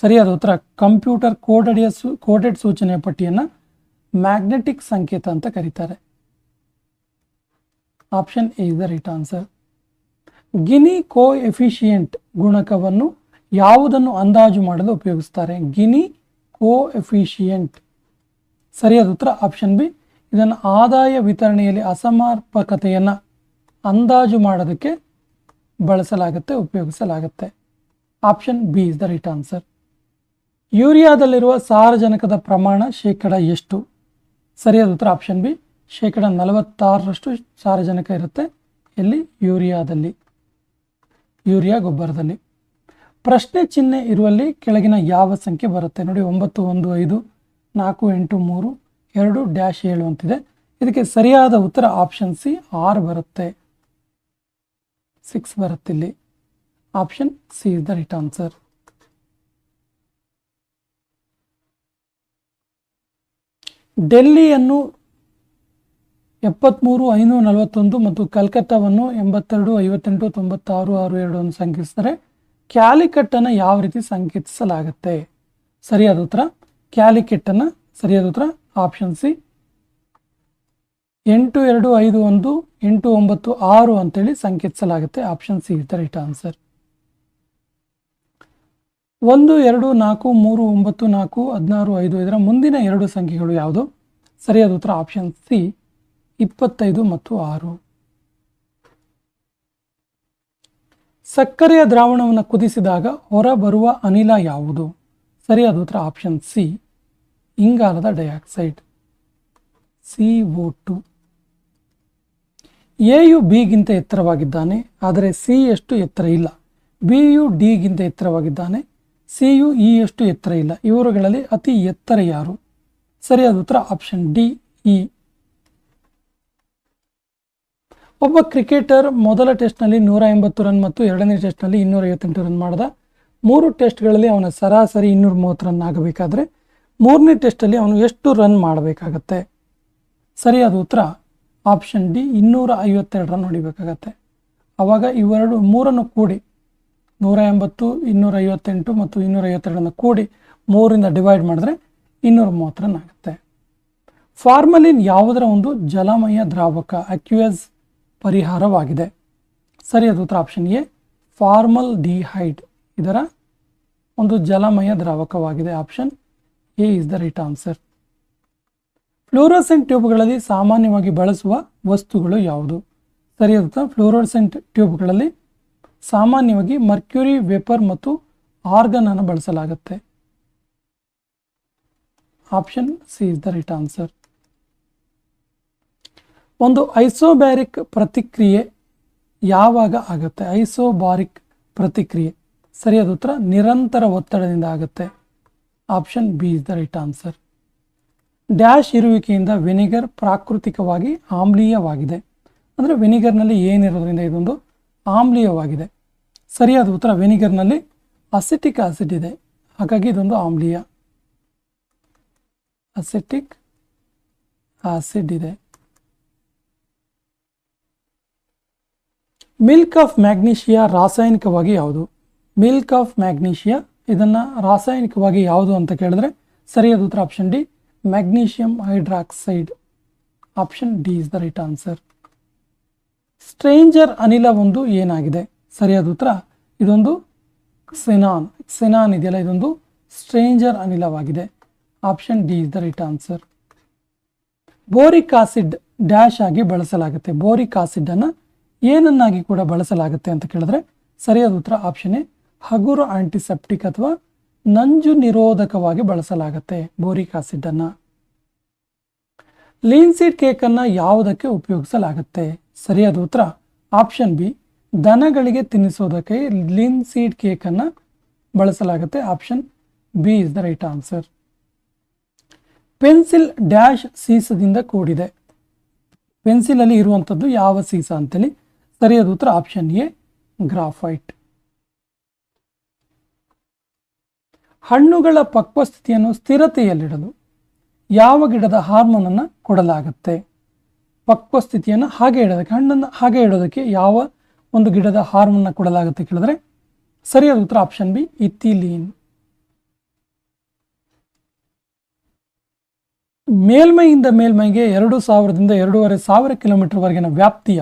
ಸರಿಯಾದ ಉತ್ತರ ಕಂಪ್ಯೂಟರ್ ಕೋಡೆಡ್ ಸೂ ಕೋಡೆಡ್ ಸೂಚನೆಯ ಪಟ್ಟಿಯನ್ನು ಮ್ಯಾಗ್ನೆಟಿಕ್ ಸಂಕೇತ ಅಂತ ಕರೀತಾರೆ. Option A is the right answer Gini coefficient ಗುಣಕವನ್ನು ಯಾವುದನ್ನು ಅಂದಾಜು ಮಾಡಲು ಉಪಯೋಗಿಸ್ತಾರೆ? ಗಿನಿ ಕೋ ಎಫಿಷಿಯೆಂಟ್ ಸರಿಯಾದ ಉತ್ತರ ಆಪ್ಷನ್ ಬಿ ಇದನ್ನು ಆದಾಯ ವಿತರಣೆಯಲ್ಲಿ ಅಸಮರ್ಪಕತೆಯನ್ನು ಅಂದಾಜು ಮಾಡೋದಕ್ಕೆ ಬಳಸಲಾಗುತ್ತೆ, ಉಪಯೋಗಿಸಲಾಗುತ್ತೆ. Option B is the right answer ಯೂರಿಯಾದಲ್ಲಿರುವ ಸಾರಜನಕದ ಪ್ರಮಾಣ ಶೇಕಡ ಎಷ್ಟು? ಸರಿಯಾದ ಉತ್ತರ ಆಪ್ಷನ್ ಬಿ ಶೇಕಡ ನಲವತ್ತಾರರಷ್ಟು ಸಾರಜನಕ ಇರುತ್ತೆ ಎಲ್ಲಿ ಯೂರಿಯಾದಲ್ಲಿ. ಯೂರಿಯಾ ಗೊಬ್ಬರದಲ್ಲಿ. ಪ್ರಶ್ನೆ ಚಿಹ್ನೆ ಇರುವಲ್ಲಿ ಕೆಳಗಿನ ಯಾವ ಸಂಖ್ಯೆ ಬರುತ್ತೆ? ನೋಡಿ, ಒಂಬತ್ತು, ಒಂದು, ಐದು, ನಾಲ್ಕು, ಎಂಟು, ಮೂರು, ಎರಡು ಡ್ಯಾಶ್ ಏಳು ಅಂತಿದೆ. ಇದಕ್ಕೆ ಸರಿಯಾದ ಉತ್ತರ ಆಪ್ಷನ್ ಸಿ, ಆರ್ ಬರುತ್ತೆ. Six ಬರುತ್ತಿಲ್ಲಿ option C is the right answer. ಡೆಲ್ಲಿಯನ್ನು ಎಪ್ಪತ್ತ್ಮೂರು ಐನೂರ, ನಲವತ್ತೊಂದು ಮತ್ತು ಕಲ್ಕತ್ತಾವನ್ನು ಎಂಬತ್ತೆರಡು, ಐವತ್ತೆಂಟು, ತೊಂಬತ್ತಾರು, ಆರು, ಎರಡು ಅನ್ನು ಸಂಕೇತಿಸಿದರೆ ಕ್ಯಾಲಿಕಟ್ಟನ್ನು ಯಾವ ರೀತಿ ಸಂಕೇತಿಸಲಾಗುತ್ತೆ? ಸರಿಯಾದ ಉತ್ತರ. ಕ್ಯಾಲಿಕೆಟ್ಟನ್ನು ಸರಿಯಾದ ಉತ್ತರ. ಆಪ್ಷನ್ ಸಿ ಎಂಟು, ಎರಡು, ಐದು, ಒಂದು, ಎಂಟು, ಒಂಬತ್ತು, ಆರು ಅಂತೇಳಿ ಸಂಕೇತಿಸಲಾಗುತ್ತೆ. Option C is the right answer. ಒಂದು, ಎರಡು, ನಾಲ್ಕು, ಮೂರು, ಒಂಬತ್ತು, ನಾಲ್ಕು, ಹದಿನಾರು, ಐದು, ಇದರ ಮುಂದಿನ ಎರಡು ಸಂಖ್ಯೆಗಳು ಯಾವುದು? ಸರಿಯಾದ ಉತ್ತರ. ಆಪ್ಷನ್ ಸಿ ಇಪ್ಪತ್ತೈದು ಮತ್ತು ಆರು. ಸಕ್ಕರೆಯ ದ್ರಾವಣವನ್ನು ಕುದಿಸಿದಾಗ ಹೊರಬರುವ ಅನಿಲ ಯಾವುದು? ಸರಿಯಾದ ಉತ್ತರ ಆಪ್ಷನ್ ಸಿ ಇಂಗಾಲದ ಡೈಆಕ್ಸೈಡ್ ಸಿ ಒ ಟು ಎಯು ಬಿಗಿಂತ ಎತ್ತರವಾಗಿದ್ದಾನೆ, ಆದರೆ ಸಿ ಎಷ್ಟು ಎತ್ತರ ಇಲ್ಲ. ಬಿ ಯು ಡಿಗಿಂತ ಎತ್ತರವಾಗಿದ್ದಾನೆ ಸಿ ಯು ಇ ಎಷ್ಟು ಎತ್ತರ ಇಲ್ಲ. ಇವರುಗಳಲ್ಲಿ ಅತಿ ಎತ್ತರ ಯಾರು? ಸರಿಯಾದ ಉತ್ತರ ಆಪ್ಷನ್ ಡಿ ಇ ಒಬ್ಬ ಕ್ರಿಕೆಟರ್ ಮೊದಲ ಟೆಸ್ಟ್ನಲ್ಲಿ ನೂರ ಎಂಬತ್ತು ರನ್ ಮತ್ತು ಎರಡನೇ ಟೆಸ್ಟ್ನಲ್ಲಿ ಇನ್ನೂರ ಐವತ್ತೆಂಟು ರನ್ ಮಾಡಿದ. ಮೂರು ಟೆಸ್ಟ್ಗಳಲ್ಲಿ ಅವನ ಸರಾಸರಿ ಇನ್ನೂರ ಮೂವತ್ತು ರನ್ ಆಗಬೇಕಾದ್ರೆ ಮೂರನೇ ಟೆಸ್ಟಲ್ಲಿ ಅವನು ಎಷ್ಟು ರನ್ ಮಾಡಬೇಕಾಗತ್ತೆ? ಸರಿಯಾದ ಉತ್ತರ, ಆಪ್ಷನ್ ಡಿ, ಇನ್ನೂರ ಐವತ್ತೆರಡು ರನ್ ಹೊಡಿಬೇಕಾಗತ್ತೆ. ಆವಾಗ ಇವೆರಡು ಮೂರನ್ನು ಕೂಡಿ, ನೂರ ಎಂಬತ್ತು, ಇನ್ನೂರ ಐವತ್ತೆಂಟು ಮತ್ತು ಇನ್ನೂರ ಐವತ್ತೆರಡನ್ನು ಕೂಡಿ ಮೂರಿಂದ ಡಿವೈಡ್ ಮಾಡಿದ್ರೆ ಇನ್ನೂರ ಮೂವತ್ತು ರನ್ ಆಗುತ್ತೆ. ಫಾರ್ಮಲಿನ್ ಯಾವುದರ ಒಂದು ಜಲಮಯ ದ್ರಾವಕ ಅಕ್ಯುಯಸ್ ಪರಿಹಾರವಾಗಿದೆ. ಸರಿಯಾದ ಉತ್ತರ ಆಪ್ಷನ್ ಎ. ಫಾರ್ಮಲ್ ಡಿಹೈಡ್ ಇದರ ಒಂದು ಜಲಮಯ ದ್ರಾವಕವಾಗಿದೆ option A is the right answer fluorescent ಟ್ಯೂಬ್ಗಳಲ್ಲಿ ಸಾಮಾನ್ಯವಾಗಿ ಬಳಸುವ ವಸ್ತುಗಳು ಯಾವುದು? ಸರಿಯಾದ ಉತ್ತರ. ಫ್ಲೋರೋಸೆಂಟ್ ಟ್ಯೂಬ್ಗಳಲ್ಲಿ ಸಾಮಾನ್ಯವಾಗಿ ಮರ್ಕ್ಯೂರಿ ವೇಪರ್ ಮತ್ತು ಆರ್ಗನ್ ಅನ್ನು ಬಳಸಲಾಗುತ್ತೆ. Option C is the right answer ಒಂದು ಐಸೋಬ್ಯಾರಿಕ್ ಪ್ರತಿಕ್ರಿಯೆ ಯಾವಾಗ ಆಗುತ್ತೆ? ಐಸೋಬಾರಿಕ್ ಪ್ರತಿಕ್ರಿಯೆ. ಸರಿಯಾದ ಉತ್ತರ ನಿರಂತರ ಒತ್ತಡದಿಂದ ಆಗುತ್ತೆ. Option B is the right answer. Dash ಇರುವಿಕೆಯಿಂದ vinegar ಪ್ರಾಕೃತಿಕವಾಗಿ ಆಮ್ಲೀಯವಾಗಿದೆ. ಅಂದರೆ ವಿನಿಗರ್ನಲ್ಲಿ ಏನಿರೋದ್ರಿಂದ ಇದೊಂದು ಆಮ್ಲೀಯವಾಗಿದೆ. ಸರಿಯಾದ ಉತ್ತರ ವಿನಿಗರ್ನಲ್ಲಿ ಅಸಿಟಿಕ್ ಆಸಿಡ್ ಇದೆ. ಹಾಗಾಗಿ ಇದೊಂದು ಆಮ್ಲೀಯ. ಅಸೆಟಿಕ್ ಆಸಿಡ್ ಇದೆ. ಮಿಲ್ಕ್ ಆಫ್ ಮ್ಯಾಗ್ನೀಷಿಯಾ ರಾಸಾಯನಿಕವಾಗಿ ಯಾವುದು? ಮಿಲ್ಕ್ ಆಫ್ ಮ್ಯಾಗ್ನೀಷಿಯಾ ಇದನ್ನು ರಾಸಾಯನಿಕವಾಗಿ ಯಾವುದು ಅಂತ ಕೇಳಿದ್ರೆ ಸರಿಯಾದ ಉತ್ತರ option D magnesium hydroxide option D is the right answer stranger ಅನಿಲ ಒಂದು ಏನಾಗಿದೆ? ಸರಿಯಾದ ಉತ್ತರ, ಇದೊಂದು ಸೆನಾನ್ ಸೆನಾನ್ ಇದೆಯಲ್ಲ, ಇದೊಂದು stranger ಅನಿಲವಾಗಿದೆ. Option D is the right answer boric acid dash ಆಗಿ ಬಳಸಲಾಗುತ್ತೆ. ಬೋರಿಕ್ ಆಸಿಡ್ ಅನ್ನ ಏನನ್ನಾಗಿ ಕೂಡ ಬಳಸಲಾಗುತ್ತೆ ಅಂತ ಕೇಳಿದ್ರೆ ಸರಿಯಾದ ಉತ್ತರ ಆಪ್ಷನ್ ಎ ಹಗುರು ಆಂಟಿಸೆಪ್ಟಿಕ್ ಅಥವಾ ನಂಜು ನಿರೋಧಕವಾಗಿ ಬಳಸಲಾಗುತ್ತೆ ಬೋರಿಕ್ ಆಸಿಡ್ ಅನ್ನ ಲೀನ್ಸೀಡ್ ಕೇಕ್ ಅನ್ನ ಯಾವುದಕ್ಕೆ ಉಪಯೋಗಿಸಲಾಗುತ್ತೆ? ಸರಿಯಾದ ಉತ್ತರ ಆಪ್ಷನ್ ಬಿ ದನಗಳಿಗೆ ತಿನ್ನಿಸೋದಕ್ಕೆ ಲೀನ್ಸೀಡ್ ಕೇಕ್ ಅನ್ನ ಬಳಸಲಾಗುತ್ತೆ option B is the right answer pencil dash ಸೀಸದಿಂದ ಕೂಡಿದೆ. ಪೆನ್ಸಿಲ್ ಅಲ್ಲಿ ಇರುವಂಥದ್ದು ಯಾವ ಸೀಸ ಅಂತೇಳಿ ಸರಿಯಾದ ಉತ್ತರ ಆಪ್ಷನ್ ಎ ಗ್ರಾಫೈಟ್ ಹಣ್ಣುಗಳ ಪಕ್ವಸ್ಥಿತಿಯನ್ನು ಸ್ಥಿರತೆಯಲ್ಲಿಡಲು ಯಾವ ಗಿಡದ ಹಾರ್ಮೋನ್ ಅನ್ನು ಕೊಡಲಾಗುತ್ತೆ? ಪಕ್ವಸ್ಥಿತಿಯನ್ನು ಹಾಗೆ ಇಡೋದಕ್ಕೆ ಹಣ್ಣನ್ನು ಹಾಗೆ ಇಡೋದಕ್ಕೆ ಯಾವ ಒಂದು ಗಿಡದ ಹಾರ್ಮೋನ್ನ ಕೊಡಲಾಗುತ್ತೆ ಕೇಳಿದ್ರೆ ಸರಿಯಾದ ಉತ್ತರ ಆಪ್ಷನ್ ಬಿ ಇಥಿಲೀನ್ ಮೇಲ್ಮೈಯಿಂದ ಮೇಲ್ಮೈಗೆ ಎರಡು ಸಾವಿರದಿಂದ ಎರಡೂವರೆ ಸಾವಿರ ಕಿಲೋಮೀಟರ್ವರೆಗಿನ ವ್ಯಾಪ್ತಿಯ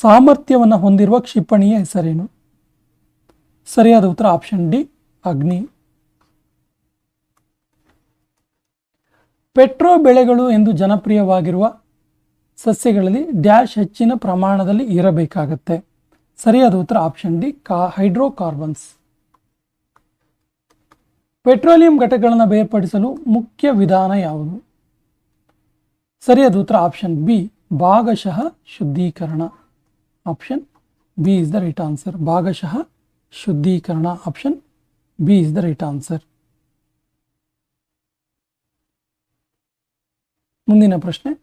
ಸಾಮರ್ಥ್ಯವನ್ನು ಹೊಂದಿರುವ ಕ್ಷಿಪಣಿಯ ಹೆಸರೇನು? ಸರಿಯಾದ ಉತ್ತರ ಆಪ್ಷನ್ ಡಿ, ಅಗ್ನಿ. ಪೆಟ್ರೋ ಬೆಳೆಗಳು ಎಂದು ಜನಪ್ರಿಯವಾಗಿರುವ ಸಸ್ಯಗಳಲ್ಲಿ ಡ್ಯಾಶ್ ಹೆಚ್ಚಿನ ಪ್ರಮಾಣದಲ್ಲಿ ಇರಬೇಕಾಗತ್ತೆ. ಸರಿಯಾದ ಉತ್ತರ ಆಪ್ಷನ್ ಡಿ, ಕಾ, ಹೈಡ್ರೋಕಾರ್ಬನ್ಸ್. ಪೆಟ್ರೋಲಿಯಂ ಘಟಕಗಳನ್ನು ಬೇರ್ಪಡಿಸಲು ಮುಖ್ಯ ವಿಧಾನ ಯಾವುದು? ಸರಿಯಾದ ಉತ್ತರ ಆಪ್ಷನ್ ಬಿ, ಭಾಗಶಃ ಶುದ್ಧೀಕರಣ. Option B is the right answer ಭಾಗಶಃ ಶುದ್ಧೀಕರಣ option B is the right answer ಮುಂದಿನ ಪ್ರಶ್ನೆ.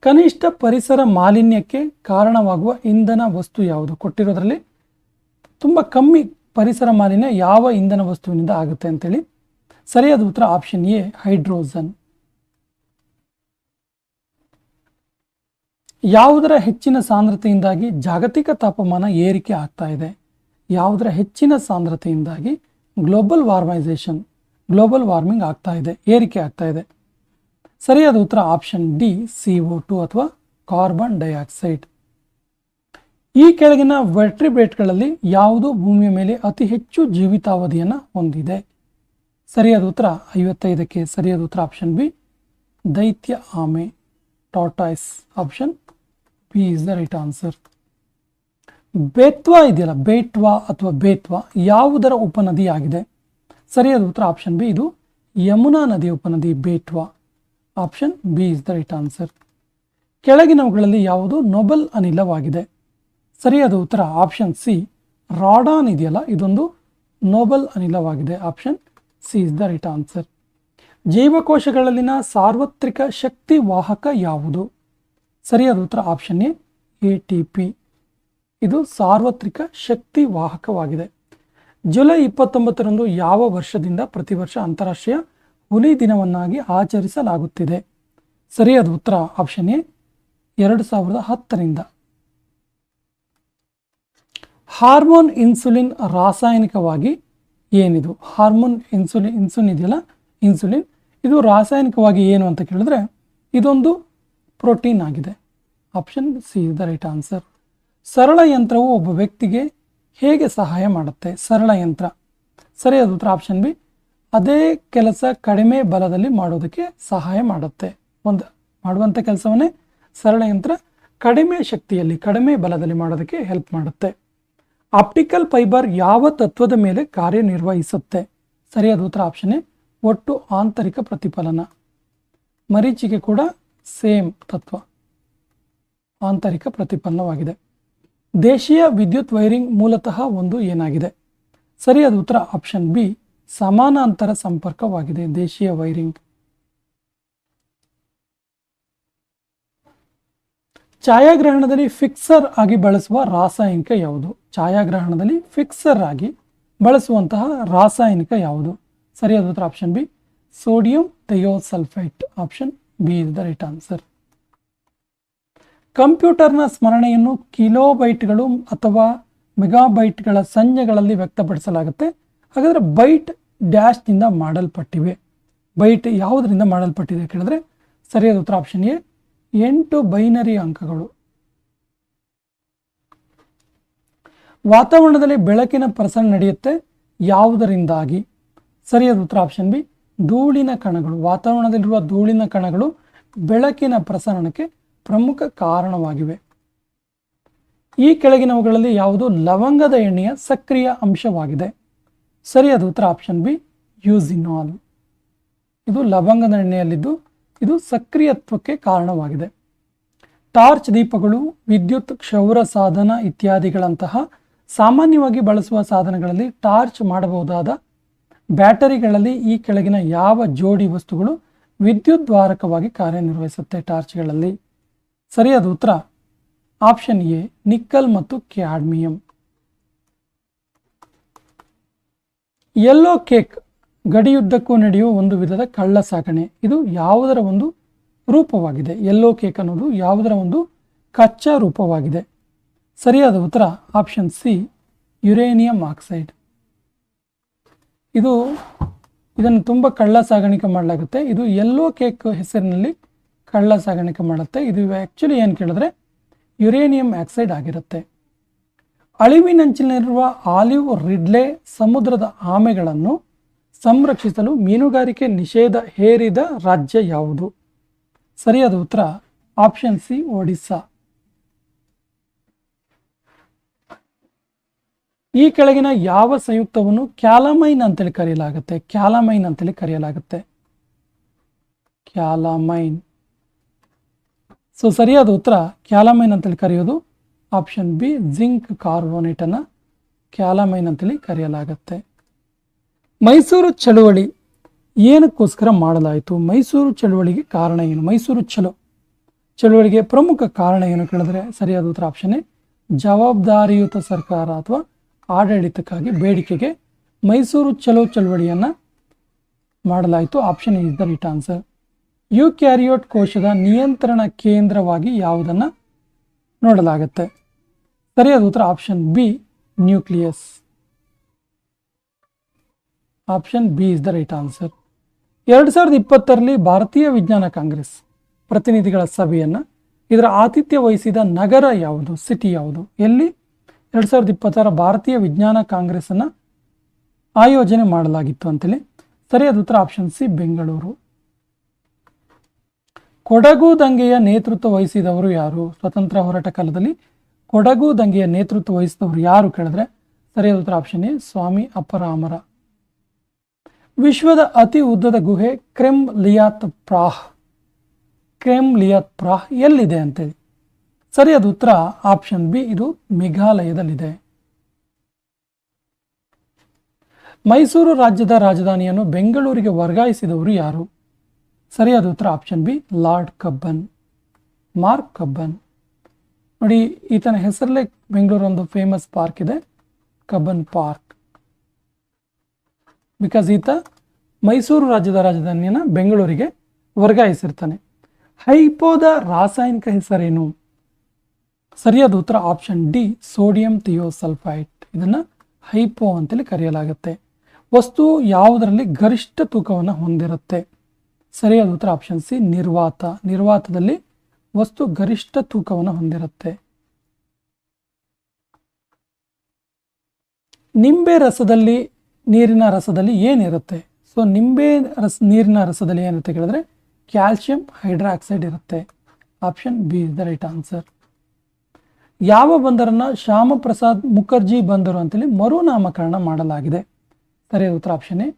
ಕನಿಷ್ಠ ಪರಿಸರ ಮಾಲಿನ್ಯಕ್ಕೆ ಕಾರಣವಾಗುವ ಇಂಧನ ವಸ್ತು ಯಾವುದು? ಕೊಟ್ಟಿರೋದ್ರಲ್ಲಿ ತುಂಬ ಕಮ್ಮಿ ಪರಿಸರ ಮಾಲಿನ್ಯ ಯಾವ ಇಂಧನ ವಸ್ತುವಿನಿಂದ ಆಗುತ್ತೆ ಅಂತೇಳಿ. ಸರಿಯಾದ ಉತ್ತರ ಆಪ್ಷನ್ ಎ, ಹೈಡ್ರೋಜನ್. ಯಾವುದರ ಹೆಚ್ಚಿನ ಸಾಂದ್ರತೆಯಿಂದಾಗಿ ಜಾಗತಿಕ ತಾಪಮಾನ ಏರಿಕೆ ಆಗ್ತಾ ಇದೆ? ಯಾವುದರ ಹೆಚ್ಚಿನ ಸಾಂದ್ರತೆಯಿಂದಾಗಿ ಗ್ಲೋಬಲ್ ವಾರ್ಮೈಸೇಷನ್, ಗ್ಲೋಬಲ್ ವಾರ್ಮಿಂಗ್ ಆಗ್ತಾ ಇದೆ, ಏರಿಕೆ ಆಗ್ತಾ ಇದೆ? ಸರಿಯಾದ ಉತ್ತರ option D, C O two ಅಥವಾ ಕಾರ್ಬನ್ ಡೈಆಕ್ಸೈಡ್. ಈ ಕೆಳಗಿನ ವೆಟ್ರಿಬ್ರೇಟ್ಗಳಲ್ಲಿ ಯಾವುದು ಭೂಮಿಯ ಮೇಲೆ ಅತಿ ಹೆಚ್ಚು ಜೀವಿತಾವಧಿಯನ್ನು ಹೊಂದಿದೆ? ಸರಿಯಾದ ಉತ್ತರ ಐವತ್ತೈದಕ್ಕೆ, ಸರಿಯಾದ ಉತ್ತರ ಆಪ್ಷನ್ ಬಿ, ದೈತ್ಯ ಆಮೆ tortoise option B is the right answer Betwa ಇದೆಯಲ್ಲ ಬೇಟ್ವಾ ಅಥವಾ ಬೇತ್ವಾ ಯಾವುದರ ಉಪನದಿ ಆಗಿದೆ? ಸರಿಯಾದ ಉತ್ತರ ಆಪ್ಷನ್ ಬಿ ಇದು ಯಮುನಾ ನದಿಯ ಉಪನದಿ Betwa option B is the right answer ಕೆಳಗಿನವುಗಳಲ್ಲಿ ಯಾವುದು? ನೊಬೆಲ್ ಅನಿಲವಾಗಿದೆ. ಸರಿಯಾದ ಉತ್ತರ ಆಪ್ಷನ್ ಸಿ ರಾಡಾನ್ ಇದೆಯಲ್ಲ ಇದೊಂದು noble ಅನಿಲವಾಗಿದೆ. Option C is the right answer ಜೀವಕೋಶಗಳಲ್ಲಿನ ಸಾರ್ವತ್ರಿಕ ಶಕ್ತಿ ವಾಹಕ ಯಾವುದು? ಸರಿಯಾದ ಉತ್ತರ option A A T P ಇದು ಸಾರ್ವತ್ರಿಕ ಶಕ್ತಿ ವಾಹಕವಾಗಿದೆ. ಜುಲೈ ಇಪ್ಪತ್ತೊಂಬತ್ತರಂದು ಯಾವ ವರ್ಷದಿಂದ ಪ್ರತಿ ವರ್ಷ ಅಂತಾರಾಷ್ಟ್ರೀಯ ಹುಲಿ ದಿನವನ್ನಾಗಿ ಆಚರಿಸಲಾಗುತ್ತಿದೆ? ಸರಿಯಾದ ಉತ್ತರ ಆಪ್ಷನ್ ಎ ಎರಡು ಸಾವಿರದ ಹತ್ತರಿಂದ. ಹಾರ್ಮೋನ್ ಇನ್ಸುಲಿನ್ ರಾಸಾಯನಿಕವಾಗಿ ಏನಿದು? ಹಾರ್ಮೋನ್ ಇನ್ಸುಲಿನ್ ಇನ್ಸುಲಿನ್ ಇದೆಯಲ್ಲ? ಇನ್ಸುಲಿನ್. ಇದು ರಾಸಾಯನಿಕವಾಗಿ ಏನು ಅಂತ ಕೇಳಿದ್ರೆ ಇದೊಂದು ಪ್ರೋಟೀನ್ ಆಗಿದೆ. Option C the right answer. ಸರಳ ಯಂತ್ರವು ಒಬ್ಬ ವ್ಯಕ್ತಿಗೆ ಹೇಗೆ ಸಹಾಯ ಮಾಡುತ್ತೆ? ಸರಳ ಯಂತ್ರ. ಸರಿಯಾದ ಉತ್ತರ ಆಪ್ಷನ್ ಬಿ. ಅದೇ ಕೆಲಸ ಕಡಿಮೆ ಬಲದಲ್ಲಿ ಮಾಡೋದಕ್ಕೆ ಸಹಾಯ ಮಾಡುತ್ತೆ. ಒಂದು ಮಾಡುವಂಥ ಕೆಲಸವನ್ನೇ ಸರಳ ಯಂತ್ರ ಕಡಿಮೆ ಶಕ್ತಿಯಲ್ಲಿ, ಕಡಿಮೆ ಬಲದಲ್ಲಿ ಮಾಡೋದಕ್ಕೆ ಹೆಲ್ಪ್ ಮಾಡುತ್ತೆ. ಆಪ್ಟಿಕಲ್ ಫೈಬರ್ ಯಾವ ತತ್ವದ ಮೇಲೆ ಕಾರ್ಯನಿರ್ವಹಿಸುತ್ತೆ? ಸರಿಯಾದ ಉತ್ತರ ಆಪ್ಷನ್ ಎ. ಒಟ್ಟು ಆಂತರಿಕ ಪ್ರತಿಫಲನ. ಮರೀಚಿಗೆ ಕೂಡ ಸೇಮ್ ತತ್ವ. ಆಂತರಿಕ ಪ್ರತಿಪನ್ನವಾಗಿದೆ ದೇಶೀಯ ವಿದ್ಯುತ್ ವೈರಿಂಗ್ ಮೂಲತಃ ಒಂದು ಏನಾಗಿದೆ? ಸರಿಯಾದ ಉತ್ತರ. ಆಪ್ಷನ್ ಬಿ, ಸಮಾನಾಂತರ ಸಂಪರ್ಕವಾಗಿದೆ ದೇಶೀಯ ವೈರಿಂಗ್. ಛಾಯಾಗ್ರಹಣದಲ್ಲಿ ಫಿಕ್ಸರ್ ಆಗಿ ಬಳಸುವ ರಾಸಾಯನಿಕ ಯಾವುದು? ಛಾಯಾಗ್ರಹಣದಲ್ಲಿ ಫಿಕ್ಸರ್ ಆಗಿ ಬಳಸುವಂತಹ ರಾಸಾಯನಿಕ ಯಾವುದು? ಸರಿಯಾದ ಉತ್ತರ. Option B, sodium thiosulphite option B is the right answer. ಕಂಪ್ಯೂಟರ್ನ ಸ್ಮರಣೆಯನ್ನು ಕಿಲೋಬೈಟ್ಗಳು ಅಥವಾ ಮೆಗಾಬೈಟ್ಗಳ ಸಂಜ್ಞೆಗಳಲ್ಲಿ ವ್ಯಕ್ತಪಡಿಸಲಾಗುತ್ತೆ. ಹಾಗಾದರೆ ಬೈಟ್ ಡ್ಯಾಶ್ನಿಂದ ಮಾಡಲ್ಪಟ್ಟಿವೆ. ಬೈಟ್ ಯಾವುದರಿಂದ ಮಾಡಲ್ಪಟ್ಟಿದೆ ಕೇಳಿದ್ರೆ ಸರಿಯಾದ ಉತ್ತರ ಆಪ್ಷನ್ ಎ, ಎಂಟು ಬೈನರಿ ಅಂಕಗಳು. ವಾತಾವರಣದಲ್ಲಿ ಬೆಳಕಿನ ಪ್ರಸರಣ ನಡೆಯುತ್ತೆ. ಯಾವುದರಿಂದಾಗಿ? ಸರಿಯಾದ ಉತ್ತರ ಆಪ್ಷನ್ ಬಿ ಧೂಳಿನ ಕಣಗಳು, ವಾತಾವರಣದಲ್ಲಿರುವ ಧೂಳಿನ ಕಣಗಳು ಬೆಳಕಿನ ಪ್ರಸರಣಕ್ಕೆ ಪ್ರಮುಖ ಕಾರಣವಾಗಿವೆ. ಈ ಕೆಳಗಿನವುಗಳಲ್ಲಿ ಯಾವುದು? ಲವಂಗದ ಎಣ್ಣೆಯ ಸಕ್ರಿಯ ಅಂಶವಾಗಿದೆ. ಸರಿಯಾದ ಉತ್ತರ ಆಪ್ಷನ್ ಬಿ ಯೂಸಿನಾಲ್ ಇದು ಲವಂಗದ ಎಣ್ಣೆಯಲ್ಲಿದ್ದು ಇದು ಸಕ್ರಿಯತ್ವಕ್ಕೆ ಕಾರಣವಾಗಿದೆ. ಟಾರ್ಚ್ ದೀಪಗಳು, ವಿದ್ಯುತ್, ಕ್ಷೌರ ಸಾಧನ ಇತ್ಯಾದಿಗಳಂತಹ ಸಾಮಾನ್ಯವಾಗಿ ಬಳಸುವ ಸಾಧನಗಳಲ್ಲಿ ಟಾರ್ಚ್ ಮಾಡಬಹುದಾದ ಬ್ಯಾಟರಿಗಳಲ್ಲಿ ಈ ಕೆಳಗಿನ ಯಾವ ಜೋಡಿ ವಸ್ತುಗಳು ವಿದ್ಯುತ್ ದ್ವಾರಕವಾಗಿ ಕಾರ್ಯನಿರ್ವಹಿಸುತ್ತೆ ಟಾರ್ಚ್ಗಳಲ್ಲಿ? ಸರಿಯಾದ ಉತ್ತರ. ಆಪ್ಷನ್ ಎ, ನಿಕ್ಕಲ್ ಮತ್ತು ಕ್ಯಾಡ್ಮಿಯಂ. ಯೆಲ್ಲೋ ಕೇಕ್ ಗಡಿಯುದ್ದಕ್ಕೂ ನಡೆಯುವ ಒಂದು ವಿಧದ ಕಳ್ಳ ಸಾಗಣೆ. ಇದು ಯಾವುದರ ಒಂದು ರೂಪವಾಗಿದೆ? ಯೆಲ್ಲೋ ಕೇಕ್ ಅನ್ನೋದು ಯಾವುದರ ಒಂದು ಕಚ್ಚಾ ರೂಪವಾಗಿದೆ? ಸರಿಯಾದ ಉತ್ತರ. Option C, uranium oxide. ಇದು ಇದನ್ನು ತುಂಬ ಕಳ್ಳ ಸಾಗಾಣಿಕೆ ಮಾಡಲಾಗುತ್ತೆ. ಇದು ಎಲ್ಲೋ ಕೇಕ್ ಹೆಸರಿನಲ್ಲಿ ಕಳ್ಳ ಸಾಗಾಣಿಕೆ ಮಾಡುತ್ತೆ. ಇದು ಆ್ಯಕ್ಚುಲಿ ಏನು ಕೇಳಿದ್ರೆ ಯುರೇನಿಯಂ ಆಕ್ಸೈಡ್ ಆಗಿರುತ್ತೆ. ಅಳಿವಿನಂಚಿನಲ್ಲಿರುವ ಆಲಿವ್ ರಿಡ್ಲೆ ಸಮುದ್ರದ ಆಮೆಗಳನ್ನು ಸಂರಕ್ಷಿಸಲು ಮೀನುಗಾರಿಕೆ ನಿಷೇಧ ಹೇರಿದ ರಾಜ್ಯ ಯಾವುದು? ಸರಿಯಾದ ಉತ್ತರ ಆಪ್ಷನ್ ಸಿ ಒಡಿಸ್ಸಾ ಈ ಕೆಳಗಿನ ಯಾವ ಸಂಯುಕ್ತವನ್ನು ಕ್ಯಾಲಮೈನ್ ಅಂತೇಳಿ ಕರೆಯಲಾಗುತ್ತೆ? ಕ್ಯಾಲಮೈನ್ ಅಂತೇಳಿ ಕರೆಯಲಾಗುತ್ತೆ. ಕ್ಯಾಲಮೈನ್. ಸೊ ಸರಿಯಾದ ಉತ್ತರ ಕ್ಯಾಲಮೈನ್ ಅಂತೇಳಿ ಕರೆಯೋದು ಆಪ್ಷನ್ ಬಿ, ಜಿಂಕ್ ಕಾರ್ಬೋನೇಟ್ ಅನ್ನ ಕ್ಯಾಲಮೈನ್ ಅಂತೇಳಿ ಕರೆಯಲಾಗುತ್ತೆ. ಮೈಸೂರು ಚಳುವಳಿ ಏನಕ್ಕೋಸ್ಕರ ಮಾಡಲಾಯಿತು? ಮೈಸೂರು ಚಳುವಳಿಗೆ ಕಾರಣ ಏನು? ಮೈಸೂರು ಚಲೋ. ಚಳುವಳಿಗೆ ಪ್ರಮುಖ ಕಾರಣ ಏನು ಕೇಳಿದ್ರೆ ಸರಿಯಾದ ಉತ್ತರ ಆಪ್ಷನ್ ಜವಾಬ್ದಾರಿಯುತ ಸರ್ಕಾರ ಅಥವಾ ಆಡಳಿತಕ್ಕಾಗಿ ಬೇಡಿಕೆಗೆ ಮೈಸೂರು ಚಲೋ ಚಳವಳಿಯನ್ನು ಮಾಡಲಾಯಿತು. Option is the right answer eukaryote ಕೋಶದ ನಿಯಂತ್ರಣ ಕೇಂದ್ರವಾಗಿ ಯಾವುದನ್ನು ನೋಡಲಾಗುತ್ತೆ? ಸರಿಯಾದ ಉತ್ತರ option B nucleus option B is the right answer ಎರಡು ಸಾವಿರದ ಇಪ್ಪತ್ತರಲ್ಲಿ ಭಾರತೀಯ ವಿಜ್ಞಾನ ಕಾಂಗ್ರೆಸ್ ಪ್ರತಿನಿಧಿಗಳ ಸಭೆಯನ್ನು ಇದರ ಆತಿಥ್ಯ ವಹಿಸಿದ ನಗರ ಯಾವುದು ಸಿಟಿ ಯಾವುದು? ಎಲ್ಲಿ? ಎರಡು ಸಾವಿರದ ಇಪ್ಪತ್ತರ ಭಾರತೀಯ ವಿಜ್ಞಾನ ಕಾಂಗ್ರೆಸ್ಸನ್ನು ಆಯೋಜನೆ ಮಾಡಲಾಗಿತ್ತು ಅಂತೇಳಿ ಸರಿಯಾದ ಉತ್ತರ ಆಪ್ಷನ್ ಸಿ, ಬೆಂಗಳೂರು. ಕೊಡಗು ದಂಗೆಯ ನೇತೃತ್ವ ವಹಿಸಿದವರು ಯಾರು? ಸ್ವತಂತ್ರ ಹೋರಾಟ ಕಾಲದಲ್ಲಿ ಕೊಡಗು ದಂಗೆಯ ನೇತೃತ್ವ ವಹಿಸಿದವರು ಯಾರು ಕೇಳಿದ್ರೆ ಸರಿಯಾದ ಉತ್ತರ ಆಪ್ಷನ್ ಎ, ಸ್ವಾಮಿ ಅಪರಾಮರ. ವಿಶ್ವದ ಅತಿ ಉದ್ದದ ಗುಹೆ ಕ್ರೆಮ್ ಲಿಯಾತ್ ಪ್ರಾಹ್ ಕ್ರೆಮ್ ಲಿಯಾತ್ ಪ್ರಾಹ್ ಎಲ್ಲಿದೆ ಅಂತೇಳಿ. ಸರಿಯಾದ ಉತ್ತರ ಆಪ್ಷನ್ ಬಿ, ಇದು ಮೇಘಾಲಯದಲ್ಲಿದೆ. ಮೈಸೂರು ರಾಜ್ಯದ ರಾಜಧಾನಿಯನ್ನು ಬೆಂಗಳೂರಿಗೆ ವರ್ಗಾಯಿಸಿದವರು ಯಾರು? ಸರಿಯಾದ ಉತ್ತರ option B, lord Cubbon. Mark Cubbon. ನೋಡಿ, ಈತನ ಹೆಸರಲ್ಲೇ ಬೆಂಗಳೂರು ಒಂದು ಫೇಮಸ್ ಪಾರ್ಕ್ ಇದೆ, ಕಬ್ಬನ್ ಪಾರ್ಕ್. ಬಿಕಾಸ್ ಈತ ಮೈಸೂರು ರಾಜ್ಯದ ರಾಜಧಾನಿಯನ್ನು ಬೆಂಗಳೂರಿಗೆ ವರ್ಗಾಯಿಸಿರ್ತಾನೆ. ಹೈಪೋದ ರಾಸಾಯನಿಕ ಹೆಸರೇನು? ಸರಿಯಾದ ಉತ್ತರ ಆಪ್ಷನ್ ಡಿ ಸೋಡಿಯಂ ಥಿಯೋಸಲ್ಫೈಟ್ ಇದನ್ನು ಹೈಪೋ ಅಂತೇಳಿ ಕರೆಯಲಾಗುತ್ತೆ. ವಸ್ತು ಯಾವುದರಲ್ಲಿ ಗರಿಷ್ಠ ತೂಕವನ್ನು ಹೊಂದಿರುತ್ತೆ? ಸರಿಯಾದ ಉತ್ತರ ಆಪ್ಷನ್ ಸಿ ನಿರ್ವಾತ. ನಿರ್ವಾತದಲ್ಲಿ ವಸ್ತು ಗರಿಷ್ಠ ತೂಕವನ್ನು ಹೊಂದಿರುತ್ತೆ. ನಿಂಬೆ ರಸದಲ್ಲಿ ನೀರಿನ ರಸದಲ್ಲಿ ಏನಿರುತ್ತೆ? ಸೊ ನಿಂಬೆ ರಸ, ನೀರಿನ ರಸದಲ್ಲಿ ಏನಿರುತ್ತೆ ಕೇಳಿದ್ರೆ ಕ್ಯಾಲ್ಸಿಯಂ ಹೈಡ್ರಾಕ್ಸೈಡ್ ಇರುತ್ತೆ. Option B is the right answer ಯಾವ ಬಂದರನ್ನು ಶ್ಯಾಮಪ್ರಸಾದ್ ಮುಖರ್ಜಿ ಬಂದರು ಅಂತೇಳಿ ಮರುನಾಮಕರಣ ಮಾಡಲಾಗಿದೆ. ಸರಿಯಾದ ಉತ್ತರ ಆಪ್ಷನ್ ಎ,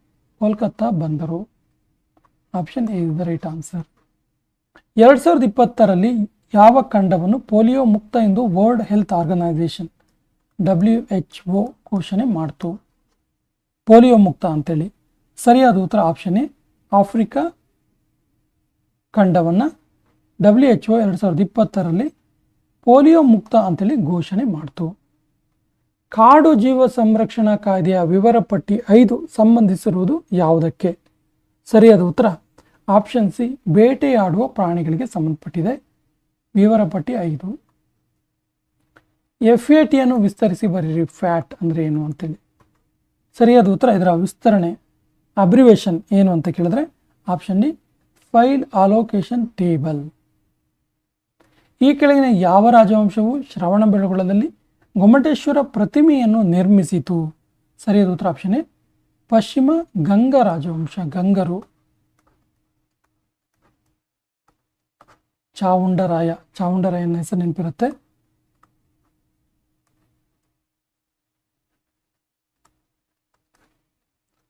ಕೋಲ್ಕತ್ತಾ ಬಂದರು. Option A the right answer ಎರಡು ಸಾವಿರದ ಇಪ್ಪತ್ತರಲ್ಲಿ ಯಾವ ಖಂಡವನ್ನು ಪೋಲಿಯೋ ಮುಕ್ತ ಎಂದು world health organisation W H O ಘೋಷಣೆ ಮಾಡ್ತು. ಪೋಲಿಯೋ ಮುಕ್ತ ಅಂತೇಳಿ. ಸರಿಯಾದ ಉತ್ತರ ಆಪ್ಷನ್ ಎ, ಆಫ್ರಿಕಾ ಖಂಡವನ್ನು ಡಬ್ಲ್ಯೂ ಎಚ್ ಒ ಎರಡು ಸಾವಿರದ ಇಪ್ಪತ್ತರಲ್ಲಿ ಪೋಲಿಯೋ ಮುಕ್ತ ಅಂತೇಳಿ ಘೋಷಣೆ ಮಾಡ್ತು. ಕಾಡು ಜೀವ ಸಂರಕ್ಷಣಾ ಕಾಯ್ದೆಯ ವಿವರ ಪಟ್ಟಿ ಐದು ಸಂಬಂಧಿಸಿರುವುದು ಯಾವುದಕ್ಕೆ? ಸರಿಯಾದ ಉತ್ತರ ಆಪ್ಷನ್ ಸಿ ಬೇಟೆಯಾಡುವ ಪ್ರಾಣಿಗಳಿಗೆ ಸಂಬಂಧಪಟ್ಟಿದೆ. ವಿವರ ಪಟ್ಟಿ ಐದು. ಎಫ್ ಎ ಟಿಯನ್ನು ವಿಸ್ತರಿಸಿ ಬರೀರಿ ಫ್ಯಾಟ್ ಅಂದರೆ ಏನು ಅಂತೇಳಿ. ಸರಿಯಾದ ಉತ್ತರ ಇದರ ವಿಸ್ತರಣೆ. ಅಬ್ರಿವೇಷನ್ ಏನು ಅಂತ ಕೇಳಿದ್ರೆ option D file allocation table ಈ ಕೆಳಗಿನ ಯಾವ ರಾಜವಂಶವು ಶ್ರವಣಬೆಳಗೊಳದಲ್ಲಿ ಗೊಮ್ಮಟೇಶ್ವರ ಪ್ರತಿಮೆಯನ್ನು ನಿರ್ಮಿಸಿತು. ಸರಿಯಾದ ಉತ್ತರ ಆಪ್ಷನ್ ಎ. ಪಶ್ಚಿಮ ಗಂಗ ರಾಜವಂಶ, ಗಂಗರು. ಚಾವುಂಡರಾಯ, ಚಾವುಂಡರಾಯನ ಹೆಸರು ನೆನಪಿರುತ್ತೆ.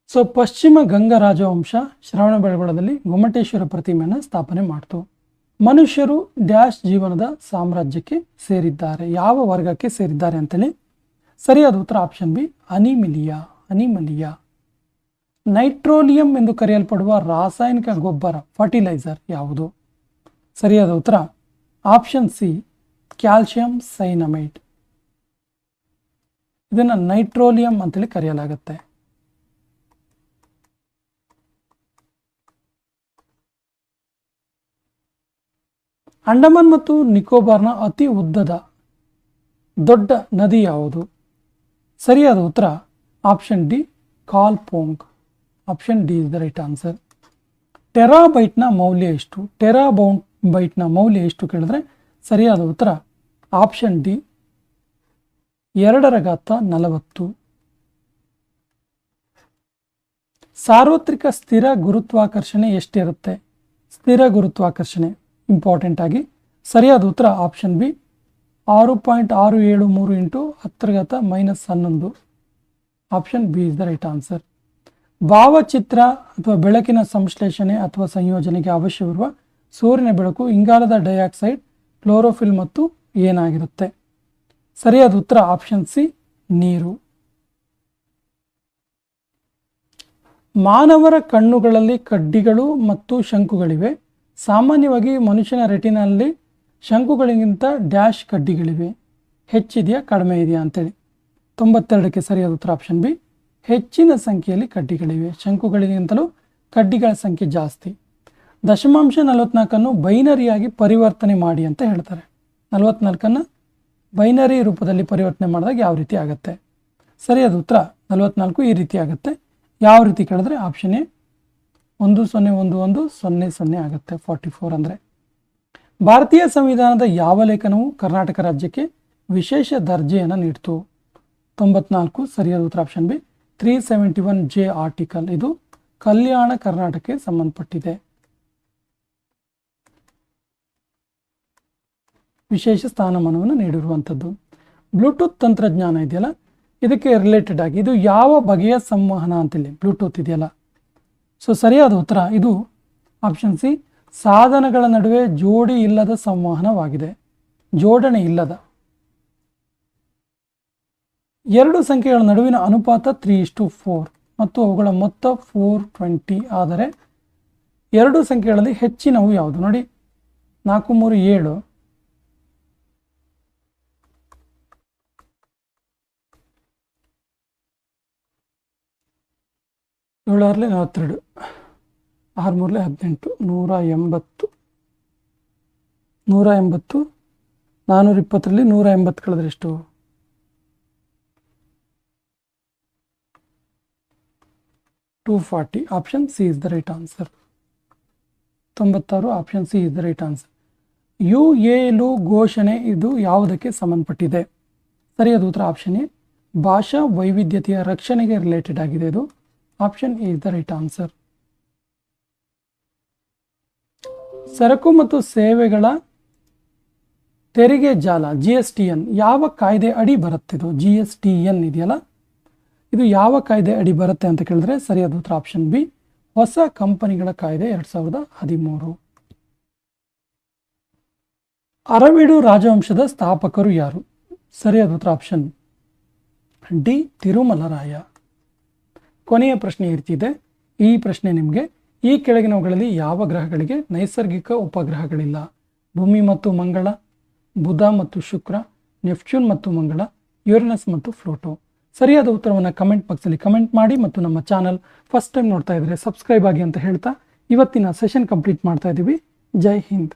ಸೊ ಪಶ್ಚಿಮ ಗಂಗ ರಾಜವಂಶ ಶ್ರವಣಬೆಳಗೊಳದಲ್ಲಿ ಗೊಮ್ಮಟೇಶ್ವರ ಪ್ರತಿಮೆಯನ್ನು ಸ್ಥಾಪನೆ ಮಾಡಿತು. ಮನುಷ್ಯರು ಡ್ಯಾಶ್ ಜೀವನದ ಸಾಮ್ರಾಜ್ಯಕ್ಕೆ ಸೇರಿದ್ದಾರೆ. ಯಾವ ವರ್ಗಕ್ಕೆ ಸೇರಿದ್ದಾರೆ ಅಂತೇಳಿ ಸರಿಯಾದ ಉತ್ತರ ಆಪ್ಷನ್ ಬಿ, ಅನಿಮಿಲಿಯಾ, ಅನಿಮಲಿಯಾ. ನೈಟ್ರೋಲಿಯಂ ಎಂದು ಕರೆಯಲ್ಪಡುವ ರಾಸಾಯನಿಕ ಗೊಬ್ಬರ ಫರ್ಟಿಲೈಸರ್ ಯಾವುದು? ಸರಿಯಾದ ಉತ್ತರ ಆಪ್ಷನ್ ಸಿ, ಕ್ಯಾಲ್ಶಿಯಂ ಸೈನಮೈಟ್. ಇದನ್ನು ನೈಟ್ರೋಲಿಯಂ ಅಂತೇಳಿ ಕರೆಯಲಾಗುತ್ತೆ. ಅಂಡಮಾನ್ ಮತ್ತು ನಿಕೋಬಾರ್ನ ಅತಿ ಉದ್ದದ ದೊಡ್ಡ ನದಿ ಯಾವುದು? ಸರಿಯಾದ ಉತ್ತರ option D Kalpong. Option D is the right answer. ಟೆರಾಬೈಟ್ನ ಮೌಲ್ಯ ಎಷ್ಟು? ಟೆರಾಬೌಂಟ್ ಬೈಟ್ನ ಮೌಲ್ಯ ಎಷ್ಟು ಕೇಳಿದ್ರೆ ಸರಿಯಾದ ಉತ್ತರ ಆಪ್ಷನ್ ಡಿ ಎರಡರ ಗಾತ್ರ ನಲವತ್ತು. ಸಾರ್ವತ್ರಿಕ ಸ್ಥಿರ ಗುರುತ್ವಾಕರ್ಷಣೆ ಎಷ್ಟಿರುತ್ತೆ? ಸ್ಥಿರ ಗುರುತ್ವಾಕರ್ಷಣೆ. ಇಂಪಾರ್ಟೆಂಟ್ ಆಗಿ ಸರಿಯಾದ ಉತ್ತರ ಆಪ್ಷನ್ ಬಿ. ಆರು ಪಾಯಿಂಟ್ ಆರು ಏಳು ಮೂರು ಇಂಟು ಹತ್ತರ ಘಾತ ಮೈನಸ್ ಹನ್ನೊಂದು. Option B is the right answer. ಭಾವಚಿತ್ರ ಅಥವಾ ಬೆಳಕಿನ ಸಂಶ್ಲೇಷಣೆ ಅಥವಾ ಸಂಯೋಜನೆಗೆ ಅವಶ್ಯವಿರುವ ಸೂರ್ಯನ ಬೆಳಕು ಇಂಗಾಲದ ಡೈಆಕ್ಸೈಡ್, ಕ್ಲೋರೋಫಿಲ್ ಮತ್ತು ಏನಾಗಿರುತ್ತೆ? ಸರಿಯಾದ ಉತ್ತರ ಆಪ್ಷನ್ ಸಿ, ನೀರು. ಮಾನವರ ಕಣ್ಣುಗಳಲ್ಲಿ ಕಡ್ಡಿಗಳು ಮತ್ತು ಶಂಕುಗಳಿವೆ. ಸಾಮಾನ್ಯವಾಗಿ ಮನುಷ್ಯನ ರೆಟಿನಲ್ಲಿ ಶಂಕುಗಳಿಗಿಂತ ಡ್ಯಾಶ್ ಕಡ್ಡಿಗಳಿವೆ. ಹೆಚ್ಚಿದೆಯಾ, ಕಡಿಮೆ ಇದೆಯಾ ಅಂತೇಳಿ. ತೊಂಬತ್ತೆರಡಕ್ಕೆ ಸರಿಯಾದ ಉತ್ತರ ಆಪ್ಷನ್ ಬಿ ಹೆಚ್ಚಿನ ಸಂಖ್ಯೆಯಲ್ಲಿ ಕಡ್ಡಿಗಳಿವೆ. ಶಂಕುಗಳಿಗಿಂತಲೂ ಕಡ್ಡಿಗಳ ಸಂಖ್ಯೆ ಜಾಸ್ತಿ. ದಶಮಾಂಶ ನಲವತ್ನಾಲ್ಕನ್ನು ಬೈನರಿಯಾಗಿ ಪರಿವರ್ತನೆ ಮಾಡಿ ಅಂತ ಹೇಳ್ತಾರೆ. ನಲವತ್ನಾಲ್ಕನ್ನು ಬೈನರಿ ರೂಪದಲ್ಲಿ ಪರಿವರ್ತನೆ ಮಾಡಿದಾಗ ಯಾವ ರೀತಿ ಆಗುತ್ತೆ? ಸರಿಯಾದ ಉತ್ತರ ನಲವತ್ನಾಲ್ಕು ಈ ರೀತಿ ಆಗುತ್ತೆ. ಯಾವ ರೀತಿ ಕೇಳಿದ್ರೆ ಆಪ್ಷನ್ ಎ ಒಂದು ಸೊನ್ನೆ ಒಂದು ಒಂದು ಸೊನ್ನೆ ಸೊನ್ನೆ ಆಗುತ್ತೆ ಫಾರ್ಟಿ ಫೋರ್ ಅಂದರೆ. ಭಾರತೀಯ ಸಂವಿಧಾನದ ಯಾವ ಲೇಖನವು ಕರ್ನಾಟಕ ರಾಜ್ಯಕ್ಕೆ ವಿಶೇಷ ದರ್ಜೆಯನ್ನು ನೀಡಿತು? ತೊಂಬತ್ನಾಲ್ಕು, ಸರಿಯಾದ ಉತ್ತರ option B. Three seventy one J article ಇದು ಕಲ್ಯಾಣ ಕರ್ನಾಟಕಕ್ಕೆ ಸಂಬಂಧಪಟ್ಟಿದೆ. ವಿಶೇಷ ಸ್ಥಾನಮಾನವನ್ನು ನೀಡಿರುವಂಥದ್ದು. ಬ್ಲೂಟೂತ್ ತಂತ್ರಜ್ಞಾನ ಇದೆಯಲ್ಲ? ಇದಕ್ಕೆ ರಿಲೇಟೆಡ್ ಆಗಿ ಇದು ಯಾವ ಬಗೆಯ ಸಂವಹನ ಅಂತೇಳಿ ಬ್ಲೂಟೂತ್ ಇದೆಯಲ್ಲ? ಸೊ ಸರಿಯಾದ ಉತ್ತರ ಇದು ಆಪ್ಷನ್ ಸಿ ಸಾಧನಗಳ ನಡುವೆ ಜೋಡಿ ಇಲ್ಲದ ಸಂವಹನವಾಗಿದೆ. ಜೋಡಣೆ ಇಲ್ಲದ. ಎರಡು ಸಂಖ್ಯೆಗಳ ನಡುವಿನ ಅನುಪಾತ ತ್ರೀ ಇಷ್ಟು ಫೋರ್ ಮತ್ತು ಅವುಗಳ ಮೊತ್ತ ಫೋರ್ ಟ್ವೆಂಟಿ ಆದರೆ ಎರಡು ಸಂಖ್ಯೆಗಳಲ್ಲಿ ಹೆಚ್ಚಿನವು ಯಾವುದು? ನೋಡಿ, ನಾಲ್ಕು, ಮೂರು, ಏಳು. ಏಳಾರಲೆ ನಲವತ್ತೆರಡು ಆರು ಮೂರಲೆ ಹದಿನೆಂಟು, ನೂರ ಎಂಬತ್ತು ನೂರ ಎಂಬತ್ತು ನಾನ್ನೂರ ಇಪ್ಪತ್ತರಲ್ಲಿ ನೂರ ಎಂಬತ್ತು ಕಳೆದ್ರೆ ಎಷ್ಟು? Two forty option C is the right answer ತೊಂಬತ್ತಾರು option C is the right answer you ಏಲು ಘೋಷಣೆ ಇದು ಯಾವುದಕ್ಕೆ ಸಂಬಂಧಪಟ್ಟಿದೆ? ಸರಿಯಾದ ಉತ್ತರ ಆಪ್ಷನ್ ಎ. ಭಾಷಾ ವೈವಿಧ್ಯತೆಯ ರಕ್ಷಣೆಗೆ ರಿಲೇಟೆಡ್ ಆಗಿದೆ ಇದು. Option A the right answer ಸರಕು ಮತ್ತು ಸೇವೆಗಳ ತೆರಿಗೆ ಜಾಲ ಜಿ ಎಸ್ ಟಿ ಎನ್ ಯಾವ ಕಾಯ್ದೆ ಅಡಿ ಬರುತ್ತಿದ್ದು ಜಿ ಎಸ್ ಟಿ ಎನ್ ಇದೆಯಲ್ಲ? ಇದು ಯಾವ ಕಾಯ್ದೆ ಅಡಿ ಬರುತ್ತೆ ಅಂತ ಕೇಳಿದ್ರೆ ಸರಿಯಾದ ಉತ್ತರ ಆಪ್ಷನ್ ಬಿ ಹೊಸ ಕಂಪನಿಗಳ ಕಾಯ್ದೆ ಎರಡು ಸಾವಿರದ ಹದಿಮೂರು. ಅರವಿಡು ರಾಜವಂಶದ ಸ್ಥಾಪಕರು ಯಾರು? ಸರಿಯಾದ ಉತ್ತರ ಆಪ್ಷನ್ ಡಿ ತಿರುಮಲರಾಯ. ಕೊನೆಯ ಪ್ರಶ್ನೆ ಇರ್ತಿದೆ. ಈ ಪ್ರಶ್ನೆ ನಿಮಗೆ, ಈ ಕೆಳಗಿನವುಗಳಲ್ಲಿ ಯಾವ ಗ್ರಹಗಳಿಗೆ ನೈಸರ್ಗಿಕ ಉಪಗ್ರಹಗಳಿಲ್ಲ? ಭೂಮಿ ಮತ್ತು ಮಂಗಳ, ಬುಧ ಮತ್ತು ಶುಕ್ರ ನೆಪ್ಚೂನ್ ಮತ್ತು ಮಂಗಳ, ಯುರೇನಸ್ ಮತ್ತು ಫ್ಲೋಟೋ ಸರಿಯಾದ ಉತ್ತರವನ್ನು ಕಮೆಂಟ್ ಬಾಕ್ಸಲ್ಲಿ ಕಮೆಂಟ್ ಮಾಡಿ ಮತ್ತು ನಮ್ಮ ಚಾನಲ್ ಫಸ್ಟ್ ಟೈಮ್ ನೋಡ್ತಾ ಇದ್ದರೆ ಸಬ್ಸ್ಕ್ರೈಬ್ ಆಗಿ ಅಂತ ಹೇಳ್ತಾ, ಇವತ್ತಿನ ಸೆಷನ್ ಕಂಪ್ಲೀಟ್ ಮಾಡ್ತಾ ಇದ್ದೀವಿ ಜೈ ಹಿಂದ್.